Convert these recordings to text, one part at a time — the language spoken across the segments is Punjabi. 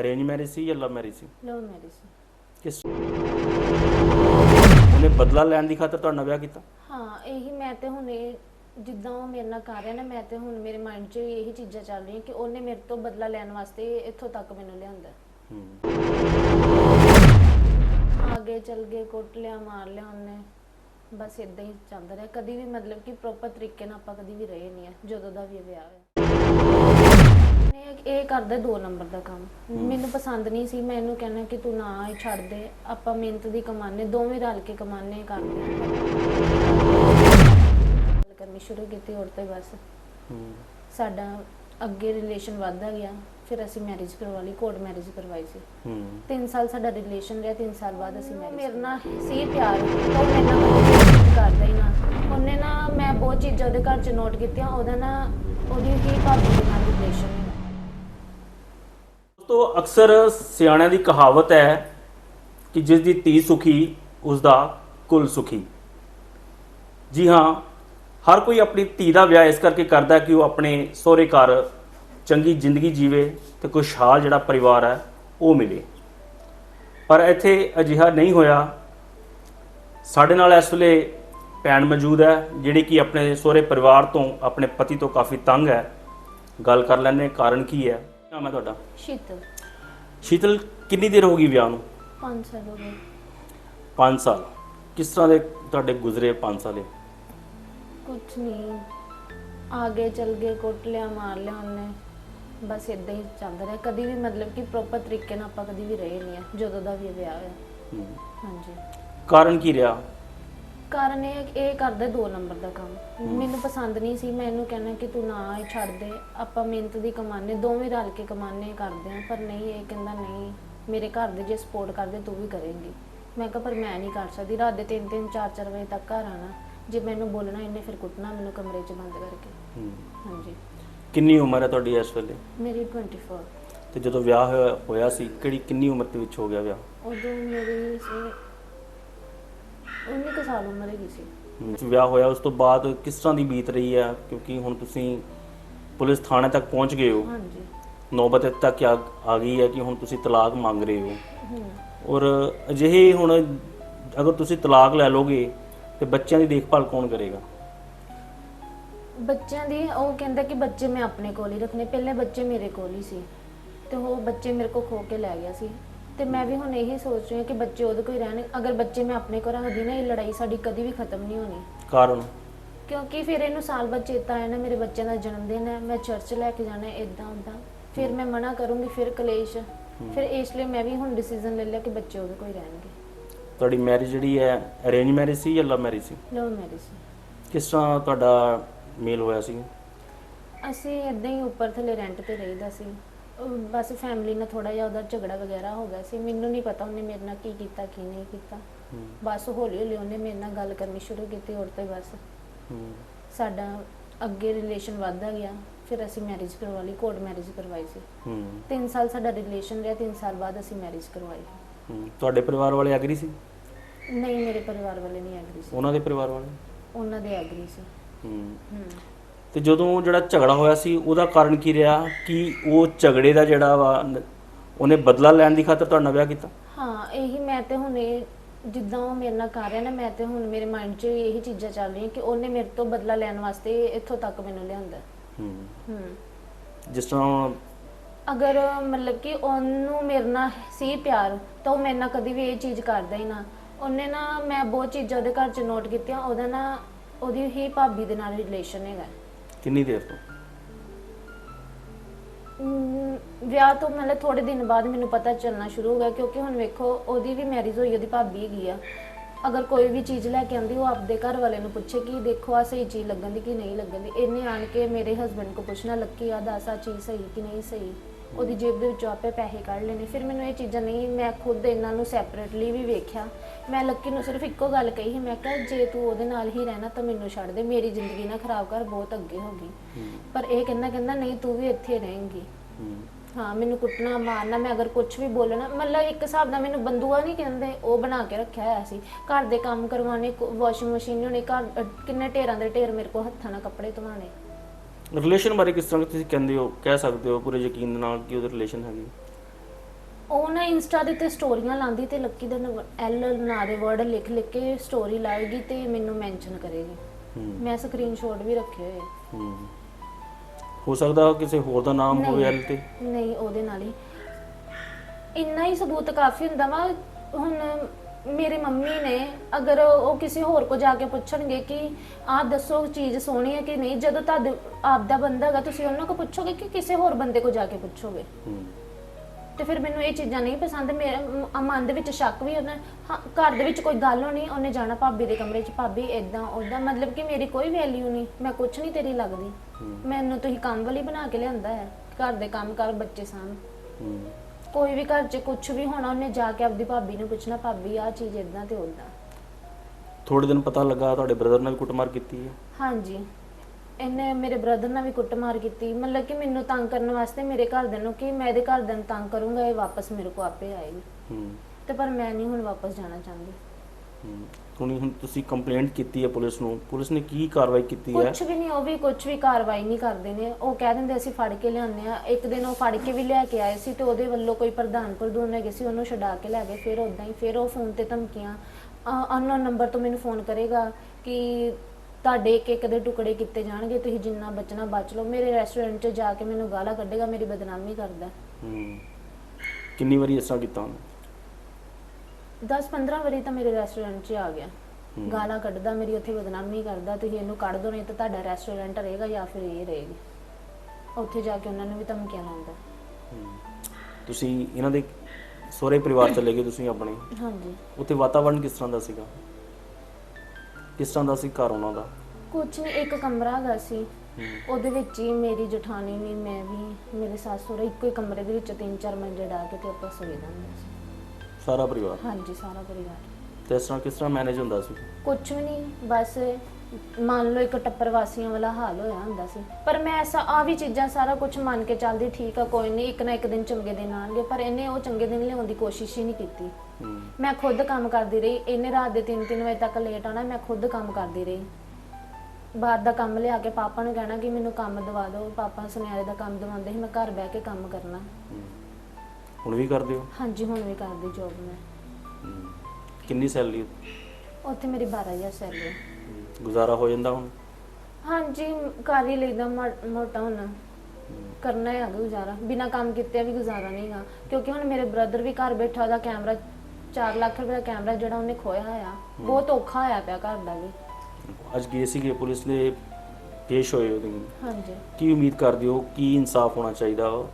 ਅਰੇਂਜ ਮੈਰਿਜ ਸੀ ਜਾਂ ਲਵ ਮੈਰਿਜ ਸੀ? ਲਵ ਮੈਰਿਜ ਕਿਸ? ਉਹਨੇ ਬਦਲਾ ਲੈਣ ਦੀ ਖਾਤਰ ਤੁਹਾਡਾ ਵਿਆਹ ਕੀਤਾ? ਹਾਂ ਇਹੀ ਮੈਂ ਤੇ ਹੁਣ ਇਹ ਜਿੱਦਾਂ ਉਹ ਮੇਰੇ ਨਾਲ ਕਰ ਰਿਹਾ ਨਾ ਮੈਂ ਤੇ ਹੁਣ ਮੇਰੇ ਮਾਈਂਡ 'ਚ ਇਹੀ ਚੀਜ਼ਾਂ ਚੱਲ ਰਹੀਆਂ ਕਿ ਉਹਨੇ ਮੇਰੇ ਤੋਂ ਬਦਲਾ ਲੈਣ ਵਾਸਤੇ ਇੱਥੋਂ ਤੱਕ ਮੈਨੂੰ ਲਿਆਂਦਾ ਹੂੰ। ਆਗੇ ਚੱਲ ਗਏ ਕੁੱਟ ਲਿਆ ਮਾਰ ਲਿਆ ਉਹਨੇ। ਬਸ ਇਦਾਂ ਹੀ ਚੱਲਦਾ ਰਿਹਾ। ਕਦੀ ਵੀ ਮਤਲਬ ਕਿ ਪ੍ਰੋਪਰ ਤਰੀਕੇ ਨਾਲ ਆਪਾਂ ਕਦੀ ਵੀ ਰਹੇ ਨਹੀਂ ਆ ਜਦੋਂ ਦਾ ਵੀ ਇਹ ਵਿਆਹ ਹੋਇਆ। ਇਹ ਇਹ ਕਰਦਾ ਦੋ ਨੰਬਰ ਦਾ ਕੰਮ। ਮੈਨੂੰ ਪਸੰਦ ਨਹੀਂ ਸੀ ਮੈਂ ਇਹਨੂੰ ਕਹਿਣਾ ਕਿ ਤੂੰ ਨਾ ਹੀ ਛੱਡ ਦੇ। ਆਪਾਂ ਮਿਹਨਤ ਦੀ ਕਮਾਨੇ ਦੋਵੇਂ ਰਲ ਕੇ ਕਮਾਨੇ ਕਰਦੇ ਹਾਂ ਗੱਲ ਕਰਨੀ ਸ਼ੁਰੂ ਕੀਤੀ ਔਰ ਤੇ ਬਸ। ਸਾਡਾ ਅੱਗੇ ਰਿਲੇਸ਼ਨ ਵੱਧਦਾ ਗਿਆ ਫਿਰ ਅਸੀਂ ਮੈਰਿਜ ਕਰਵਾ ਲਈ ਕੋਰਟ ਮੈਰਿਜ ਕਰਵਾਈ ਸੀ। ਹੂੰ 3 ਸਾਲ ਸਾਡਾ ਰਿਲੇਸ਼ਨ ਰਿਹਾ 3 ਸਾਲ ਬਾਅਦ ਅਸੀਂ ਮੈਰਿਜ ਮੇਰੇ ਨਾਲ ਸੀ ਪਿਆਰ ਉਹ ਮੇਰੇ ਨਾਲ ਕਰਦਾ ਹੀ ਨਾ। ਉਹਨੇ ਨਾ ਮੈਂ ਬਹੁਤ ਚੀਜ਼ਾਂ ਉਹਦੇ ਘਰ ਚ ਨੋਟ ਕੀਤੀਆਂ ਉਹਦਾ ਨਾ ਉਹਦੀ ਹੀ ਭਾਬੀ ਦੇ ਨਾਲ ਰਿਲੇਸ਼ਨ ਹੈ ਦੋਸਤੋ, ਅਕਸਰ ਸਿਆਣਿਆਂ ਦੀ ਕਹਾਵਤ ਹੈ ਕਿ ਜਿਸ ਦੀ ਧੀ ਸੁਖੀ, ਉਸ ਦਾ ਕੁਲ ਸੁਖੀ। ਜੀ ਹਾਂ, ਹਰ ਕੋਈ ਆਪਣੀ ਧੀ ਦਾ ਵਿਆਹ ਇਸ ਕਰਕੇ ਕਰਦਾ ਕਿ ਉਹ ਆਪਣੇ ਸਹੁਰੇ ਘਰ ਚੰਗੀ ਜ਼ਿੰਦਗੀ ਜੀਵੇ ਤੇ ਖੁਸ਼ਹਾਲ ਜਿਹੜਾ ਪਰਿਵਾਰ ਹੈ, ਉਹ ਮਿਲੇ। ਪਰ ਇੱਥੇ ਅਜਿਹਾ ਨਹੀਂ ਹੋਇਆ। ਸਾਡੇ ਨਾਲ ਇਸ ਵੇਲੇ ਭੈਣ ਮੌਜੂਦ ਹੈ, ਜਿਹੜੀ ਕਿ ਆਪਣੇ ਸਹੁਰੇ ਪਰਿਵਾਰ ਤੋਂ, ਆਪਣੇ ਪਤੀ ਤੋਂ ਕਾਫੀ ਤੰਗ ਹੈ। ਗੱਲ ਕਰ ਲੈਂਦੇ ਕਾਰਨ ਕੀ ਹੈ। ਨਾਮ ਹੈ ਤੁਹਾਡਾ? ਸ਼ੀਤਲ। ਸ਼ੀਤਲ ਕਿੰਨੀ ਦੇਰ ਹੋ ਗਈ ਵਿਆਹ ਨੂੰ? 5 ਸਾਲ ਹੋ ਗਏ। 5 ਸਾਲ। ਕਿਸ ਤਰ੍ਹਾਂ ਦੇ ਤੁਹਾਡੇ ਗੁਜ਼ਰੇ 5 ਸਾਲੇ ਕੁਛ ਨਹੀਂ ਆਗੇ ਚੱਲ ਗਏ ਕੁੱਟ ਲਿਆ ਮਾਰ ਲਿਆ ਉਹਨੇ। ਬਸ ਇਦਾਂ ਹੀ ਚੱਲਦਾ ਰਿਹਾ। ਕਦੀ ਵੀ ਮਤਲਬ ਕਿ ਪ੍ਰੋਪਰ ਤਰੀਕੇ ਨਾਲ ਆਪਾਂ ਕਦੀ ਵੀ ਰਹੇ ਨਹੀਂ ਆ ਜਦੋਂ ਦਾ ਵੀ ਇਹ ਵਿਆਹ ਹੋਇਆ। ਹਮ, ਹਾਂਜੀ। ਕਾਰਨ ਕੀ ਰਿਹਾ? ਕਾਰਨ ਇਹ ਇਹ ਕਰਦਾ ਦੋ ਨੰਬਰ ਦਾ ਕੰਮ। ਮੈਨੂੰ ਪਸੰਦ ਨਹੀਂ ਸੀ ਮੈਂ ਇਹਨੂੰ ਕਹਿਣਾ ਕਿ ਤੂੰ ਨਾ ਹੀ ਛੱਡ ਦੇ। ਆਪਾਂ ਮਿਹਨਤ ਦੀ ਕਮਾਨੇ ਦੋਵੇਂ ਰਲ ਕੇ ਕਮਾਨੇ ਕਰਦੇ ਆ ਪਰ ਨਹੀਂ ਇਹ ਕਹਿੰਦਾ ਨਹੀਂ ਮੇਰੇ ਘਰ ਦੇ ਜੇ ਸਪੋਰਟ ਕਰਦੇ ਤੂੰ ਵੀ ਕਰੇਂਗੀ। ਮੈਂ ਕਿਹਾ ਪਰ ਮੈਂ ਨਹੀਂ ਕਰ ਸਕਦੀ ਰਾਤ ਦੇ 3 3 4 4 ਵਜੇ ਤੱਕ ਘਰ ਆਣਾ ਜੇ ਮੈਨੂੰ ਬੋਲਣਾ ਇਹਨੇ ਫਿਰ ਕੁੱਟਣਾ ਮੈਨੂੰ ਕਮਰੇ 'ਚ ਬੰਦ ਕਰਕੇ। ਹਾਂਜੀ। ਕਿੰਨੀ ਉਮਰ ਹੈ ਤੁਹਾਡੀ ਇਸ ਵੇਲੇ? ਮੇਰੀ 24 ਤੇ ਜਦੋਂ ਵਿਆਹ ਹੋਇਆ ਹੋਇਆ ਸੀ ਕਿਹੜੀ ਕਿੰਨੀ ਉਮਰ ਦੇ ਵਿੱਚ ਹੋ ਗਿਆ ਵਿਆਹ? ਉਦੋਂ ਮੇਰੀ ਸੀ 19 ਕੁ ਸਾਲ ਉਮਰ ਹੈਗੀ ਸੀ। ਵਿਆਹ ਹੋਇਆ ਉਸ ਤੋਂ ਬਾਅਦ ਕਿਸ ਤਰ੍ਹਾਂ ਦੀ ਬੀਤ ਰਹੀ ਹੈ ਕਿਉਂਕਿ ਹੁਣ ਤੁਸੀਂ ਪੁਲਿਸ ਥਾਣੇ ਤੱਕ ਪਹੁੰਚ ਗਏ ਹੋ। ਹਾਂਜੀ। ਨੌਬਤ ਇੱਥੇ ਤੱਕ ਆ ਆ ਗਈ ਹੈ ਕਿ ਹੁਣ ਤੁਸੀਂ ਤਲਾਕ ਮੰਗ ਰਹੇ ਹੋ। ਹੂੰ। ਔਰ ਅਜਿਹੇ ਹੁਣ ਅਗਰ ਤੁਸੀਂ ਤਲਾਕ ਲੈ ਲੋਗੇ ਤੇ ਬੱਚਿਆਂ ਦੀ ਦੇਖਭਾਲ ਕੌਣ ਕਰੇਗਾ? ਬੱਚਿਆਂ ਦੀ ਉਹ ਕਹਿੰਦਾ ਕਿ ਬੱਚੇ ਮੈਂ ਆਪਣੇ ਕੋਲ ਹੀ ਰੱਖਣੇ। ਪਹਿਲੇ ਬੱਚੇ ਮੇਰੇ ਕੋਲ ਹੀ ਸੀ। ਤੇ ਉਹ ਬੱਚੇ ਮੇਰੇ ਕੋਲ ਖੋ ਕੇ ਲੈ ਗਿਆ ਸੀ। ਤੇ ਮੈਂ ਵੀ ਹੁਣ ਇਹੀ ਸੋਚ ਰਹੀ ਹਾਂ ਕਿ ਬੱਚੇ ਉਹਦੇ ਹੀ ਰਹਿਣ। ਅਗਰ ਬੱਚੇ ਮੈਂ ਆਪਣੇ ਕੋਲ ਰੱਖਦੀ ਨਾ ਇਹ ਲੜਾਈ ਸਾਡੀ ਕਦੀ ਵੀ ਖਤਮ ਨਹੀਂ ਹੋਣੀ। ਕਾਰਨ? ਕਿਉਂਕਿ ਫਿਰ ਇਹਨੂੰ ਸਾਲ ਬਾਅਦ ਚੇਤਾ ਆਇਆ ਨਾ ਮੇਰੇ ਬੱਚਿਆਂ ਦਾ ਜਨਮ ਦਿਨ ਹੈ ਮੈਂ ਚਰਚ ਲੈ ਕੇ ਜਾਣਾ ਇਦਾਂ ਉਦਾਂ ਫਿਰ ਮੈਂ ਮਨਾ ਕਰੂੰਗੀ ਫਿਰ ਕਲੇਸ਼। ਫਿਰ ਇਸ ਲਈ ਮੈਂ ਵੀ ਹੁਣ ਡਿਸੀਜਨ ਲੈ ਲਿਆ ਕਿ ਬੱਚੇ ਉਹਦੇ ਹੀ ਰਹਿਣਗੇ। ਤੁਹਾਡੀ ਮੈਰਿਜ ਜਿਹੜੀ ਹੈ ਅਰੇਂਜ ਮੈਰਿਜ ਸੀ ਜਾਂ ਲਵ ਮੈਰਿਜ ਸੀ? ਲਵ ਮੈਰਿਜ ਕਿਸ ਤਰ੍ਹਾਂ ਤੁਹਾਡਾ ਮੇਲ ਹੋਇਆ ਸੀ? ਅਸੀਂ ਇਦਾਂ ਹੀ ਉੱਪਰ ਥੱਲੇ ਰੈਂਟ ਤੇ ਰਹੀਦਾ ਸੀ। ਉਹ ਬਸ ਫੈਮਿਲੀ ਨਾਲ ਥੋੜਾ ਜਿਹਾ ਉਹਦਾ ਝਗੜਾ ਵਗੈਰਾ ਹੋ ਗਿਆ ਸੀ। ਮੈਨੂੰ ਨਹੀਂ ਪਤਾ ਉਹਨੇ ਮੇਰੇ ਨਾਲ ਕੀ ਕੀਤਾ ਕੀ ਨਹੀਂ ਕੀਤਾ। ਹਮ, ਬਸ ਹੌਲੀ ਹੌਲੀ ਉਹਨੇ ਮੇਰੇ ਨਾਲ ਗੱਲ ਕਰਨੀ ਸ਼ੁਰੂ ਕੀਤੀ ਔਰ ਤੇ ਬਸ। ਹਮ, ਸਾਡਾ ਅੱਗੇ ਰਿਲੇਸ਼ਨ ਵੱਧਦਾ ਗਿਆ ਫਿਰ ਅਸੀਂ ਮੈਰਿਜ ਕਰਵਾ ਲਈ ਕੋਰਟ ਮੈਰਿਜ ਕਰਵਾਈ ਸੀ। ਹਮ, 3 ਸਾਲ ਸਾਡਾ ਰਿਲੇਸ਼ਨ ਰਿਹਾ 3 ਸਾਲ ਬਾਅਦ ਅਸੀਂ ਮੈਰਿਜ ਕਰਵਾਈ। ਹਮ। ਤੁਹਾਡੇ ਪਰਿਵਾਰ ਵਾਲੇ ਐਗਰੀ ਸੀ? ਨਹੀਂ ਮੇਰੇ ਪਰਿਵਾਰ ਵਾਲੇ ਨਹੀਂ ਐਗਰੀ ਸੀ। ਉਹਨਾਂ ਦੇ ਪਰਿਵਾਰ ਵਾਲੇ? ਉਹਨਾਂ ਦੇ ਐਗਰੀ ਸੀ। ਹਮ। ਹੂੰ ਤੇ ਜਦੋਂ ਜਿਹੜਾ ਝਗੜਾ ਹੋਇਆ ਸੀ ਉਹਦਾ ਕਾਰਨ ਕੀ ਰਿਹਾ? ਕਿ ਉਹ ਝਗੜੇ ਦਾ ਜਿਹੜਾ ਵਾ ਉਹਨੇ ਬਦਲਾ ਲੈਣ ਦੀ ਖਾਤਰ ਤੁਹਾਡਾ ਵਿਆਹ ਕੀਤਾ? ਹਾਂ ਇਹੀ ਮੈਂ ਤੇ ਹੁਣ ਇਹ ਜਿੱਦਾਂ ਉਹ ਮੇਰੇ ਨਾਲ ਕਰ ਰਿਹਾ ਨਾ ਮੈਂ ਤੇ ਹੁਣ ਮੇਰੇ ਮਾਈਂਡ 'ਚ ਇਹੀ ਚੀਜ਼ਾਂ ਚੱਲ ਰਹੀਆਂ ਕਿ ਉਹਨੇ ਮੇਰੇ ਤੋਂ ਬਦਲਾ ਲੈਣ ਵਾਸਤੇ ਇੱਥੋਂ ਤੱਕ ਮੈਨੂੰ ਲਿਆਂਦਾ। ਹਮ। ਹੂੰ। ਜਿਸ ਤਰ੍ਹਾਂ ਅਗਰ ਮਤਲਬ ਕਿ ਉਹਨੂੰ ਮੇਰੇ ਨਾਲ ਸੀ ਪਿਆਰ ਤਾਂ ਉਹ ਮੇਰੇ ਨਾਲ ਕਦੀ ਵੀ ਇਹ ਚੀਜ਼ ਕਰਦਾ ਹੀ ਨਾ। ਉਹਨੇ ਨਾ ਮੈਂ ਬਹੁਤ ਚੀਜ਼ਾਂ ਉਹਦੇ ਘਰ 'ਚ ਨੋਟ ਕੀਤੀਆਂ ਉਹਦਾ ਨਾ ਉਹਦੀ ਹੀ ਭਾਬੀ ਦੇ ਨਾਲ ਰਿਲੇਸ਼ਨ ਹੈਗਾ। ਕਿੰਨੀ ਦੇਰ ਤੋਂ? ਅਮ, ਵਿਆਹ ਤੋਂ ਮਤਲਬ ਥੋੜੇ ਦਿਨ ਬਾਅਦ ਮੈਨੂੰ ਪਤਾ ਚੱਲਣਾ ਸ਼ੁਰੂ ਹੋ ਗਿਆ ਕਿਉਂਕਿ ਹੁਣ ਵੇਖੋ ਉਹਦੀ ਵੀ ਮੈਰਿਜ ਹੋਈ ਉਹਦੀ ਭਾਬੀ ਹੈਗੀ ਆ। ਅਗਰ ਕੋਈ ਵੀ ਚੀਜ਼ ਲੈ ਕੇ ਆਉਂਦੀ ਉਹ ਆਪਦੇ ਘਰ ਵਾਲੇ ਨੂੰ ਪੁੱਛੇ ਕਿ ਦੇਖੋ ਆ ਸਹੀ ਚੀਜ਼ ਲੱਗਣ ਦੀ ਕਿ ਨਹੀਂ ਲੱਗਣ ਦੀ। ਇਹਨੇ ਆਣ ਕੇ ਮੇਰੇ ਹਸਬੰਡ ਕੋ ਪੁੱਛਣਾ ਲੱਕੀ ਆ ਦੱਸ ਆ ਚੀਜ਼ ਸਹੀ ਕਿ ਨਹੀਂ ਸਹੀ। ਉਹਦੀ ਜੇਬ ਦੇ ਵਿੱਚੋਂ ਆਪੇ ਪੈਸੇ ਕੱਢ ਲੈਣੇ ਫਿਰ ਮੈਨੂੰ ਇਹ ਚੀਜ਼ਾਂ ਨਹੀਂ ਮੈਂ ਖੁਦ ਇਹਨਾਂ ਨੂੰ ਸੈਪਰੇਟਲੀ ਵੀ ਵੇਖਿਆ। ਮੈਂ ਲੱਕੀ ਨੂੰ ਸਿਰਫ ਇੱਕੋ ਗੱਲ ਕਹੀ ਸੀ ਮੈਂ ਕਿਹਾ ਜੇ ਤੂੰ ਉਹਦੇ ਨਾਲ ਹੀ ਰਹਿਣਾ ਤਾਂ ਮੈਨੂੰ ਛੱਡ ਦੇ ਮੇਰੀ ਜ਼ਿੰਦਗੀ ਨਾ ਖਰਾਬ ਕਰ ਬਹੁਤ ਅੱਗੇ ਹੋ ਗਈ। ਪਰ ਇਹ ਕਹਿੰਦਾ ਕਹਿੰਦਾ ਨਹੀਂ ਤੂੰ ਵੀ ਇੱਥੇ ਰਹੇਂਗੀ। ਹਾਂ। ਮੈਨੂੰ ਕੁੱਟਣਾ ਮਾਰਨਾ ਮੈਂ ਅਗਰ ਕੁਝ ਵੀ ਬੋਲਣਾ ਮਤਲਬ ਇੱਕ ਹਿਸਾਬ ਦਾ ਮੈਨੂੰ ਬੰਦੂਆ ਨਹੀਂ ਕਹਿੰਦੇ ਉਹ ਬਣਾ ਕੇ ਰੱਖਿਆ ਹੋਇਆ ਸੀ। ਘਰ ਦੇ ਕੰਮ ਕਰਵਾਉਣੇ ਵਾਸ਼ਿੰਗ ਮਸ਼ੀਨ ਹੋਣੀ ਘਰ ਕਿੰਨੇ ਢੇਰਾਂ ਦੇ ਢੇਰ ਮੇਰੇ ਕੋਲ ਹੱਥਾਂ ਨਾਲ ਕੱਪੜੇ ਧਵਾਣੇ ਰਿਲੇਸ਼ਨ ਬਾਰੇ ਕਿਸ ਤਰ੍ਹਾਂ ਤੁਸੀਂ ਕਹਿੰਦੇ ਹੋ ਕਹਿ ਸਕਦੇ ਹੋ ਪੂਰੇ ਯਕੀਨ ਨਾਲ ਕਿ ਉਹਦੇ ਰਿਲੇਸ਼ਨ ਹੈਗੀ? ਉਹ ਨਾ ਇੰਸਟਾ ਦੇ ਤੇ ਸਟੋਰੀਆਂ ਲਾਉਂਦੀ ਤੇ ਲੱਕੀ ਦੇ ਐਲ ਨਾਂ ਦੇ ਵਰਡ ਲਿਖ ਲਿਖ ਕੇ ਸਟੋਰੀ ਲਾਏਗੀ ਤੇ ਮੈਨੂੰ ਮੈਂਸ਼ਨ ਕਰੇਗੀ। ਮੈਂ ਸਕਰੀਨਸ਼ਾਟ ਵੀ ਰੱਖੇ ਹੋਏ ਹੂੰ। ਹੋ ਸਕਦਾ ਕਿਸੇ ਹੋਰ ਦਾ ਨਾਮ ਹੋਵੇ ਐਲ ਤੇ? ਨਹੀਂ ਉਹਦੇ ਨਾਲ ਹੀ। ਇੰਨਾ ਹੀ ਸਬੂਤ ਕਾਫੀ ਹੁੰਦਾ ਵਾ ਹੁਣ ਮੇਰੇ ਮੰਮੀ ਨੇ ਅਗਰ ਉਹ ਕਿਸੇ ਹੋਰ ਕੋ ਜਾ ਕੇ ਪੁੱਛਣਗੇ ਕਿ ਆਹ ਦੱਸੋ ਚੀਜ਼ ਸੋਹਣੀ ਹੈ ਕਿ ਨਹੀਂ ਜਦੋਂ ਤੁਹਾਡੇ ਆਪ ਦਾ ਬੰਦਾ ਹੈਗਾ ਤੁਸੀਂ ਉਹਨਾਂ ਕੋ ਪੁੱਛੋਗੇ ਕਿ ਕਿਸੇ ਹੋਰ ਬੰਦੇ ਕੋ ਜਾ ਕੇ ਪੁੱਛੋਗੇ? ਹੂੰ। ਤੇ ਫਿਰ ਮੈਨੂੰ ਇਹ ਚੀਜ਼ਾਂ ਨਹੀਂ ਪਸੰਦ ਮੇਰੇ ਮ- ਮਨ ਦੇ ਵਿੱਚ ਸ਼ੱਕ ਵੀ ਉਹਨਾਂ ਹਾਂ ਘਰ ਦੇ ਵਿੱਚ ਕੋਈ ਗੱਲ ਹੋਣੀ ਉਹਨੇ ਜਾਣਾ ਭਾਬੀ ਦੇ ਕਮਰੇ 'ਚ ਭਾਬੀ ਇਦਾਂ ਉਦਾਂ ਮਤਲਬ ਕਿ ਮੇਰੀ ਕੋਈ ਵੈਲਿਊ ਨਹੀਂ ਮੈਂ ਕੁਝ ਨਹੀਂ ਤੇਰੀ ਲੱਗਦੀ। ਮੈਨੂੰ ਤੁਸੀਂ ਕੰਮ ਵਾਲੀ ਬਣਾ ਕੇ ਲਿਆਂਦਾ ਹੈ ਘਰ ਦੇ ਕੰਮ ਕਰ ਬੱਚੇ ਸਾਂਭ। ਹੂੰ। ਕੋਈ ਵੀ ਘਰ 'ਚ ਕੁਝ ਵੀ ਹੋਣਾ ਉਹਨੇ ਜਾ ਕੇ ਆਪਦੀ ਭਾਬੀ ਨੂੰ ਪੁੱਛਣਾ ਭਾਬੀ ਆਹ ਚੀਜ਼ ਇਦਾਂ ਤੇ ਉਦਾਂ ਥੋੜੇ ਦਿਨ ਪਤਾ ਲੱਗਾ ਤੁਹਾਡੇ ਬ੍ਰਦਰ ਨਾਲ ਵੀ ਕੁੱਟਮਾਰ ਕੀਤੀ ਹੈ? ਹਾਂਜੀ। ਇਹਨੇ ਮੇਰੇ ਬ੍ਰਦਰ ਨਾਲ ਵੀ ਕੁੱਟਮਾਰ ਕੀਤੀ। ਮਤਲਬ ਕਿ ਮੈਨੂੰ ਤੰਗ ਕਰਨ ਵਾਸਤੇ ਮੇਰੇ ਘਰਦਿਆਂ ਨੂੰ ਕਿ ਮੈਂ ਇਹਦੇ ਘਰਦਿਆਂ ਨੂੰ ਤੰਗ ਕਰੂੰਗਾ ਇਹ ਵਾਪਸ ਮੇਰੇ ਕੋ ਆਪੇ ਆਏਗੀ। ਹੂੰ। ਤੇ ਪਰ ਮੈਂ ਨਹੀਂ ਹੁਣ ਵਾਪਸ ਜਾਣਾ ਚਾਹੁੰਦੀ। ਹੂੰ। ਹੁਣ ਹੁਣ ਤੁਸੀਂ ਕੰਪਲੇਂਟ ਕੀਤੀ ਹੈ ਪੁਲਿਸ ਨੂੰ ਪੁਲਿਸ ਨੇ ਕੀ ਕਾਰਵਾਈ ਕੀਤੀ ਹੈ? ਕੁਝ ਵੀ ਨਹੀਂ ਉਹ ਵੀ ਕੁਝ ਵੀ ਕਾਰਵਾਈ ਨਹੀਂ ਕਰਦੇ ਨੇ। ਉਹ ਕਹਿ ਦਿੰਦੇ ਅਸੀਂ ਫੜ ਕੇ ਲਿਆਉਂਦੇ ਆ ਇੱਕ ਦਿਨ ਉਹ ਫੜ ਕੇ ਵੀ ਲੈ ਕੇ ਆਏ ਸੀ ਤੇ ਉਹਦੇ ਵੱਲੋਂ ਕੋਈ ਪ੍ਰਧਾਨ ਪ੍ਰਧੂਨ ਹੈਗੇ ਸੀ ਉਹਨੂੰ ਛਡਾ ਕੇ ਲੈ ਗਏ। ਫਿਰ ਉਦਾਂ ਹੀ ਫਿਰ ਉਹ ਫੋਨ ਤੇ ਧਮਕੀਆਂ। ਅਨਨੋਨ ਨੰਬਰ ਤੋਂ ਮੈਨੂੰ ਫੋਨ ਕਰੇਗਾ ਕਿ ਤੁਹਾਡੇ ਇੱਕ ਇੱਕ ਦੇ ਟੁਕੜੇ ਕੀਤੇ ਜਾਣਗੇ ਤੁਸੀਂ ਜਿੰਨਾ ਬਚਣਾ ਬਚ ਲਓ। ਮੇਰੇ ਰੈਸਟੋਰੈਂਟ 'ਚ ਜਾ ਕੇ ਮੈਨੂੰ ਗਾਲਾਂ ਕੱਢੇਗਾ ਮੇਰੀ ਬਦਨਾਮੀ ਕਰਦਾ। ਹੂੰ। ਕਿੰਨੀ ਵਾਰੀ ਤਰ੍ਹਾਂ ਕੀਤਾ ਉਹਨੇ? 10-15 ਵਾਰੀ ਤਾਂ ਮੇਰੇ ਰੈਸਟੋਰੈਂਟ 'ਚ ਆ ਗਿਆ। ਗਾਲਾਂ ਕੱਢਦਾ ਮੇਰੀ ਉੱਥੇ ਬਦਨਾਮੀ ਕਰਦਾ ਤੁਸੀਂ ਇਹਨੂੰ ਕੱਢ ਦੋ ਨਹੀਂ ਤਾਂ ਤੁਹਾਡਾ ਰੈਸਟੋਰੈਂਟ ਰਹੇਗਾ ਜਾਂ ਫਿਰ ਇਹ ਰਹੇਗੀ। ਉੱਥੇ ਜਾ ਕੇ ਉਹਨਾਂ ਨੂੰ ਵੀ ਧਮਕੀਆਂ ਲਾਉਂਦਾ। ਤੁਸੀਂ ਇਹਨਾਂ ਦੇ ਸਹੁਰੇ ਪਰਿਵਾਰ ਚਲੇ ਗਏ ਤੁਸੀਂ ਆਪਣੇ? ਹਾਂਜੀ। ਉੱਥੇ ਵਾਤਾਵਰਣ ਕਿਸ ਤਰ੍ਹਾਂ ਦਾ ਸੀਗਾ? ਕਿਸ ਤਰ੍ਹਾਂ ਦਾ ਸੀ ਘਰ ਉਹਨਾਂ ਦਾ? ਕੁਛ ਨਹੀਂ ਇੱਕ ਕਮਰਾ ਹੈਗਾ ਸੀ। ਉਹਦੇ ਵਿੱਚ ਹੀ ਮੇਰੀ ਜਠਾਣੀ ਵੀ ਮੈਂ ਵੀ ਮੇਰੇ ਸੱਸ ਸਹੁਰਾ ਇੱਕੋ ਹੀ ਕਮਰੇ ਦੇ ਵਿੱਚ ਤਿੰਨ ਚਾਰ ਮੰਜੇ ਡਾ ਕੇ ਤੇ ਆਪਾਂ ਸੋਈਦਾ ਹੁੰਦਾ ਸੀ। ਸਾਰਾ ਪਰਿਵਾਰ? ਹਾਂਜੀ ਸਾਰਾ ਪਰਿਵਾਰ। ਤੇ ਇਸ ਤਰ੍ਹਾਂ ਕਿਸ ਤਰ੍ਹਾਂ ਮੈਨੇਜ ਹੁੰਦਾ ਸੀ? ਕੁਛ ਵੀ ਨਹੀਂ ਬਸ ਮੰਨ ਲਓ ਇੱਕ ਟੱਪਰ ਵਾਸੀਆਂ ਵਾਲਾ ਹਾਲ ਹੋਇਆ ਹੁੰਦਾ ਸੀ। ਪਰ ਮੈਂ ਐਸਾ ਆ ਵੀ ਚੀਜ਼ਾਂ ਸਾਰਾ ਕੁਝ ਮੰਨ ਕੇ ਚੱਲਦੀ ਠੀਕ ਆ ਕੋਈ ਨਹੀਂ ਇੱਕ ਨਾ ਇੱਕ ਦਿਨ ਚੰਗੇ ਦਿਨ ਆਣਗੇ ਪਰ ਇਹਨੇ ਉਹ ਚੰਗੇ ਦਿਨ ਲਿਆਉਣ ਦੀ ਕੋਸ਼ਿਸ਼ ਹੀ ਨਹੀਂ ਕੀਤੀ। ਹੂੰ। ਮੈਂ ਖੁਦ ਕੰਮ ਕਰਦੀ ਰਹੀ ਇਹਨੇ ਰਾਤ ਦੇ 3-3 ਵਜੇ ਤੱਕ ਲੇਟ ਆਉਣਾ ਮੈਂ ਖੁਦ ਕੰਮ ਕਰਦੀ ਰਹੀ। ਬਾਹਰ ਦਾ ਕੰਮ ਲਿਆ ਕੇ ਪਾਪਾ ਨੂੰ ਕਹਿਣਾ ਕਿ ਮੈਨੂੰ ਕੰਮ ਦਵਾ ਦਿਓ ਪਾਪਾ ਸੁਨਿਆਰੇ ਦਾ ਕੰਮ ਦਵਾਉਂਦੇ ਸੀ ਮੈਂ ਘਰ ਬਹਿ ਕੇ ਕੰਮ ਕਰਨਾ। ਹੂੰ। ਹੁਣ ਵੀ ਕਰਦੇ ਹੋ? ਹਾਂਜੀ ਹੁਣ ਵੀ ਕਰਦੀ ਜੋਬ ਮੈਂ। ਹੂੰ। ਕਿੰਨੀ ਸੈਲਰੀ ਉੱਥੇ ਮੇਰੀ 12000 ਸੈਲਰੀ ਗੁਜ਼ਾਰਾ ਹੋ ਜਾਂਦਾ ਹੁਣ? ਹਾਂਜੀ ਕਰ ਹੀ ਲਈਦਾ ਮੋ- ਮੋਟਾ ਹੁਣ। ਕਰਨਾ ਹੈ ਅਗੇ ਗੁਜ਼ਾਰਾ। ਬਿਨਾ ਕੰਮ ਕੀਤੇ ਵੀ ਗੁਜ਼ਾਰਾ ਨਹੀਂਗਾ ਕਿਉਂਕਿ ਹੁਣ ਮੇਰੇ ਬ੍ਰਦਰ ਵੀ ਘਰ ਬੈਠਾ ਉਹਦਾ ਕੈਮਰਾ 4 ਲੱਖ ਰੁਪਏ ਦਾ ਕੈਮਰਾ ਜਿਹੜਾ ਉਹਨੇ ਖੋਇਆ ਹੋਇਆ। ਬਹੁਤ ਔਖਾ ਹੋਇਆ ਪਿਆ ਘਰ ਦਾ ਵੀ। ਅੱਜ ਗਏ ਸੀਗੇ ਪੁਲਿਸ ਨੇ ਪੇਸ਼ ਹੋਏ ਉਹਦੇ ਹਾਂਜੀ। ਕੀ ਉਮੀਦ ਕਰਦੇ ਹੋ? ਕੀ ਇਨਸਾਫ ਹੋਣਾ ਚਾਹੀਦਾ ਵਾ?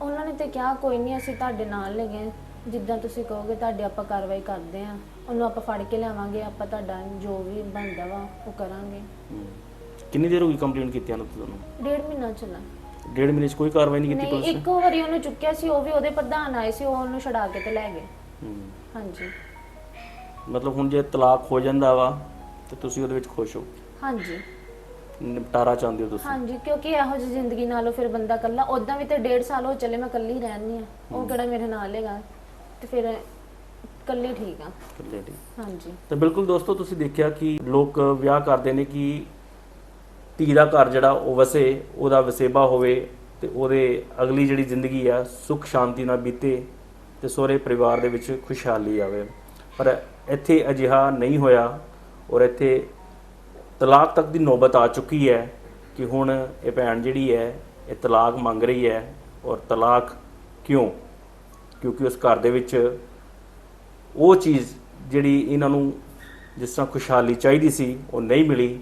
ਉਹਨਾਂ ਨੇ ਤੇ ਕਿਹਾ ਕੋਈ ਨਹੀਂ ਅਸੀਂ ਤੁਹਾਡੇ ਨਾਲ ਹੈਗੇ ਜਿੱਦਾਂ ਤੁਸੀਂ ਕਹੋਗੇ ਤੁਹਾਡੇ ਆਪਾਂ ਕਾਰਵਾਈ ਕਰਦੇ ਆ। ਉਹਨੂੰ ਆਪਾਂ ਫੜ ਕੇ ਲਿਆਵਾਂਗੇ ਆਪਾਂ ਤੁਹਾਡਾ ਜੋ ਵੀ ਬਣਦਾ ਵਾ ਉਹ ਕਰਾਂਗੇ। ਕਿੰਨੀ ਦੇਰ ਹੋ ਗਈ ਕੰਪਲੇਂਟ ਕੀਤੀ ਨੂੰ ਤੁਹਾਨੂੰ? ਡੇਢ ਮਹੀਨਾ ਚੱਲਾ। ਡੇਢ ਮਹੀਨੇ 'ਚ ਕੋਈ ਕਾਰਵਾਈ ਨਹੀਂ ਕੀਤੀ ਨਹੀਂ ਪੁਲਿਸ ਨੇ? ਇੱਕੋ ਵਾਰੀ ਉਹਨੂੰ ਚੁੱਕਿਆ ਸੀ ਉਹ ਵੀ ਉਹਦੇ ਪ੍ਰਧਾਨ ਆਏ ਸੀ ਉਹ ਉਹਨੂੰ ਛਡਾ ਕੇ ਤੇ ਲੈ ਗਏ। ਹਾਂਜੀ। ਮਤਲਬ ਹੁਣ ਜੇ ਤਲਾਕ ਹੋ ਜਾਂਦਾ ਵਾ ਤੇ ਤੁਸੀਂ ਉਹਦੇ ਵਿੱਚ ਖੁਸ਼ ਹੋ? ਹਾਂਜੀ। ਨਿਪਟਾਰਾ ਚਾਹੁੰਦੇ ਹੋ ਤੁਸੀਂ? ਹਾਂਜੀ ਕਿਉਂਕਿ ਇਹੋ ਜਿਹੀ ਜ਼ਿੰਦਗੀ ਨਾਲੋਂ ਫਿਰ ਬੰਦਾ ਇਕੱਲਾ ਉਦਾਂ ਵੀ ਤੇ ਡੇਢ ਸਾਲ ਹੋ ਚੱਲੇ ਮੈਂ ਇਕੱਲੀ ਰਹਿਣੀ ਆ ਉਹ ਕਿਹੜਾ ਮੇਰੇ ਨਾਲ ਹੈਗਾ? ਤੇ ਫਿਰ ਇਕੱਲੀ ਠੀਕ ਆ ਇਕੱਲੇ ਠੀਕ। ਹਾਂਜੀ। ਤਾਂ ਬਿਲਕੁਲ ਦੋਸਤੋ ਤੁਸੀਂ ਦੇਖਿਆ ਕਿ ਲੋਕ ਵਿਆਹ ਕਰਦੇ ਨੇ ਕਿ ਧੀ ਦਾ ਘਰ ਜਿਹੜਾ ਉਹ ਵਸੇ ਉਹਦਾ ਵਸੇਬਾ ਹੋਵੇ ਤੇ ਉਹਦੇ ਅਗਲੀ ਜਿਹੜੀ ਜ਼ਿੰਦਗੀ ਆ ਸੁੱਖ ਸ਼ਾਂਤੀ ਨਾਲ ਬੀਤੇ ਤੇ ਸਹੁਰੇ ਪਰਿਵਾਰ ਦੇ ਵਿੱਚ ਖੁਸ਼ਹਾਲੀ ਆਵੇ। ਪਰ ਇੱਥੇ ਅਜਿਹਾ ਨਹੀਂ ਹੋਇਆ ਔਰ ਇੱਥੇ ਤਲਾਕ ਤੱਕ ਦੀ ਨੌਬਤ ਆ ਚੁੱਕੀ ਹੈ ਕਿ ਹੁਣ ਇਹ ਭੈਣ ਜਿਹੜੀ ਹੈ, ਇਹ ਤਲਾਕ ਮੰਗ ਰਹੀ ਹੈ ਔਰ ਤਲਾਕ ਕਿਉਂ? ਕਿਉਂਕਿ ਉਸ ਘਰ ਦੇ ਵਿੱਚ ਉਹ ਚੀਜ਼ ਜਿਹੜੀ ਇਹਨਾਂ ਨੂੰ ਜਿਸ ਤਰ੍ਹਾਂ ਖੁਸ਼ਹਾਲੀ ਚਾਹੀਦੀ ਸੀ, ਉਹ ਨਹੀਂ ਮਿਲੀ।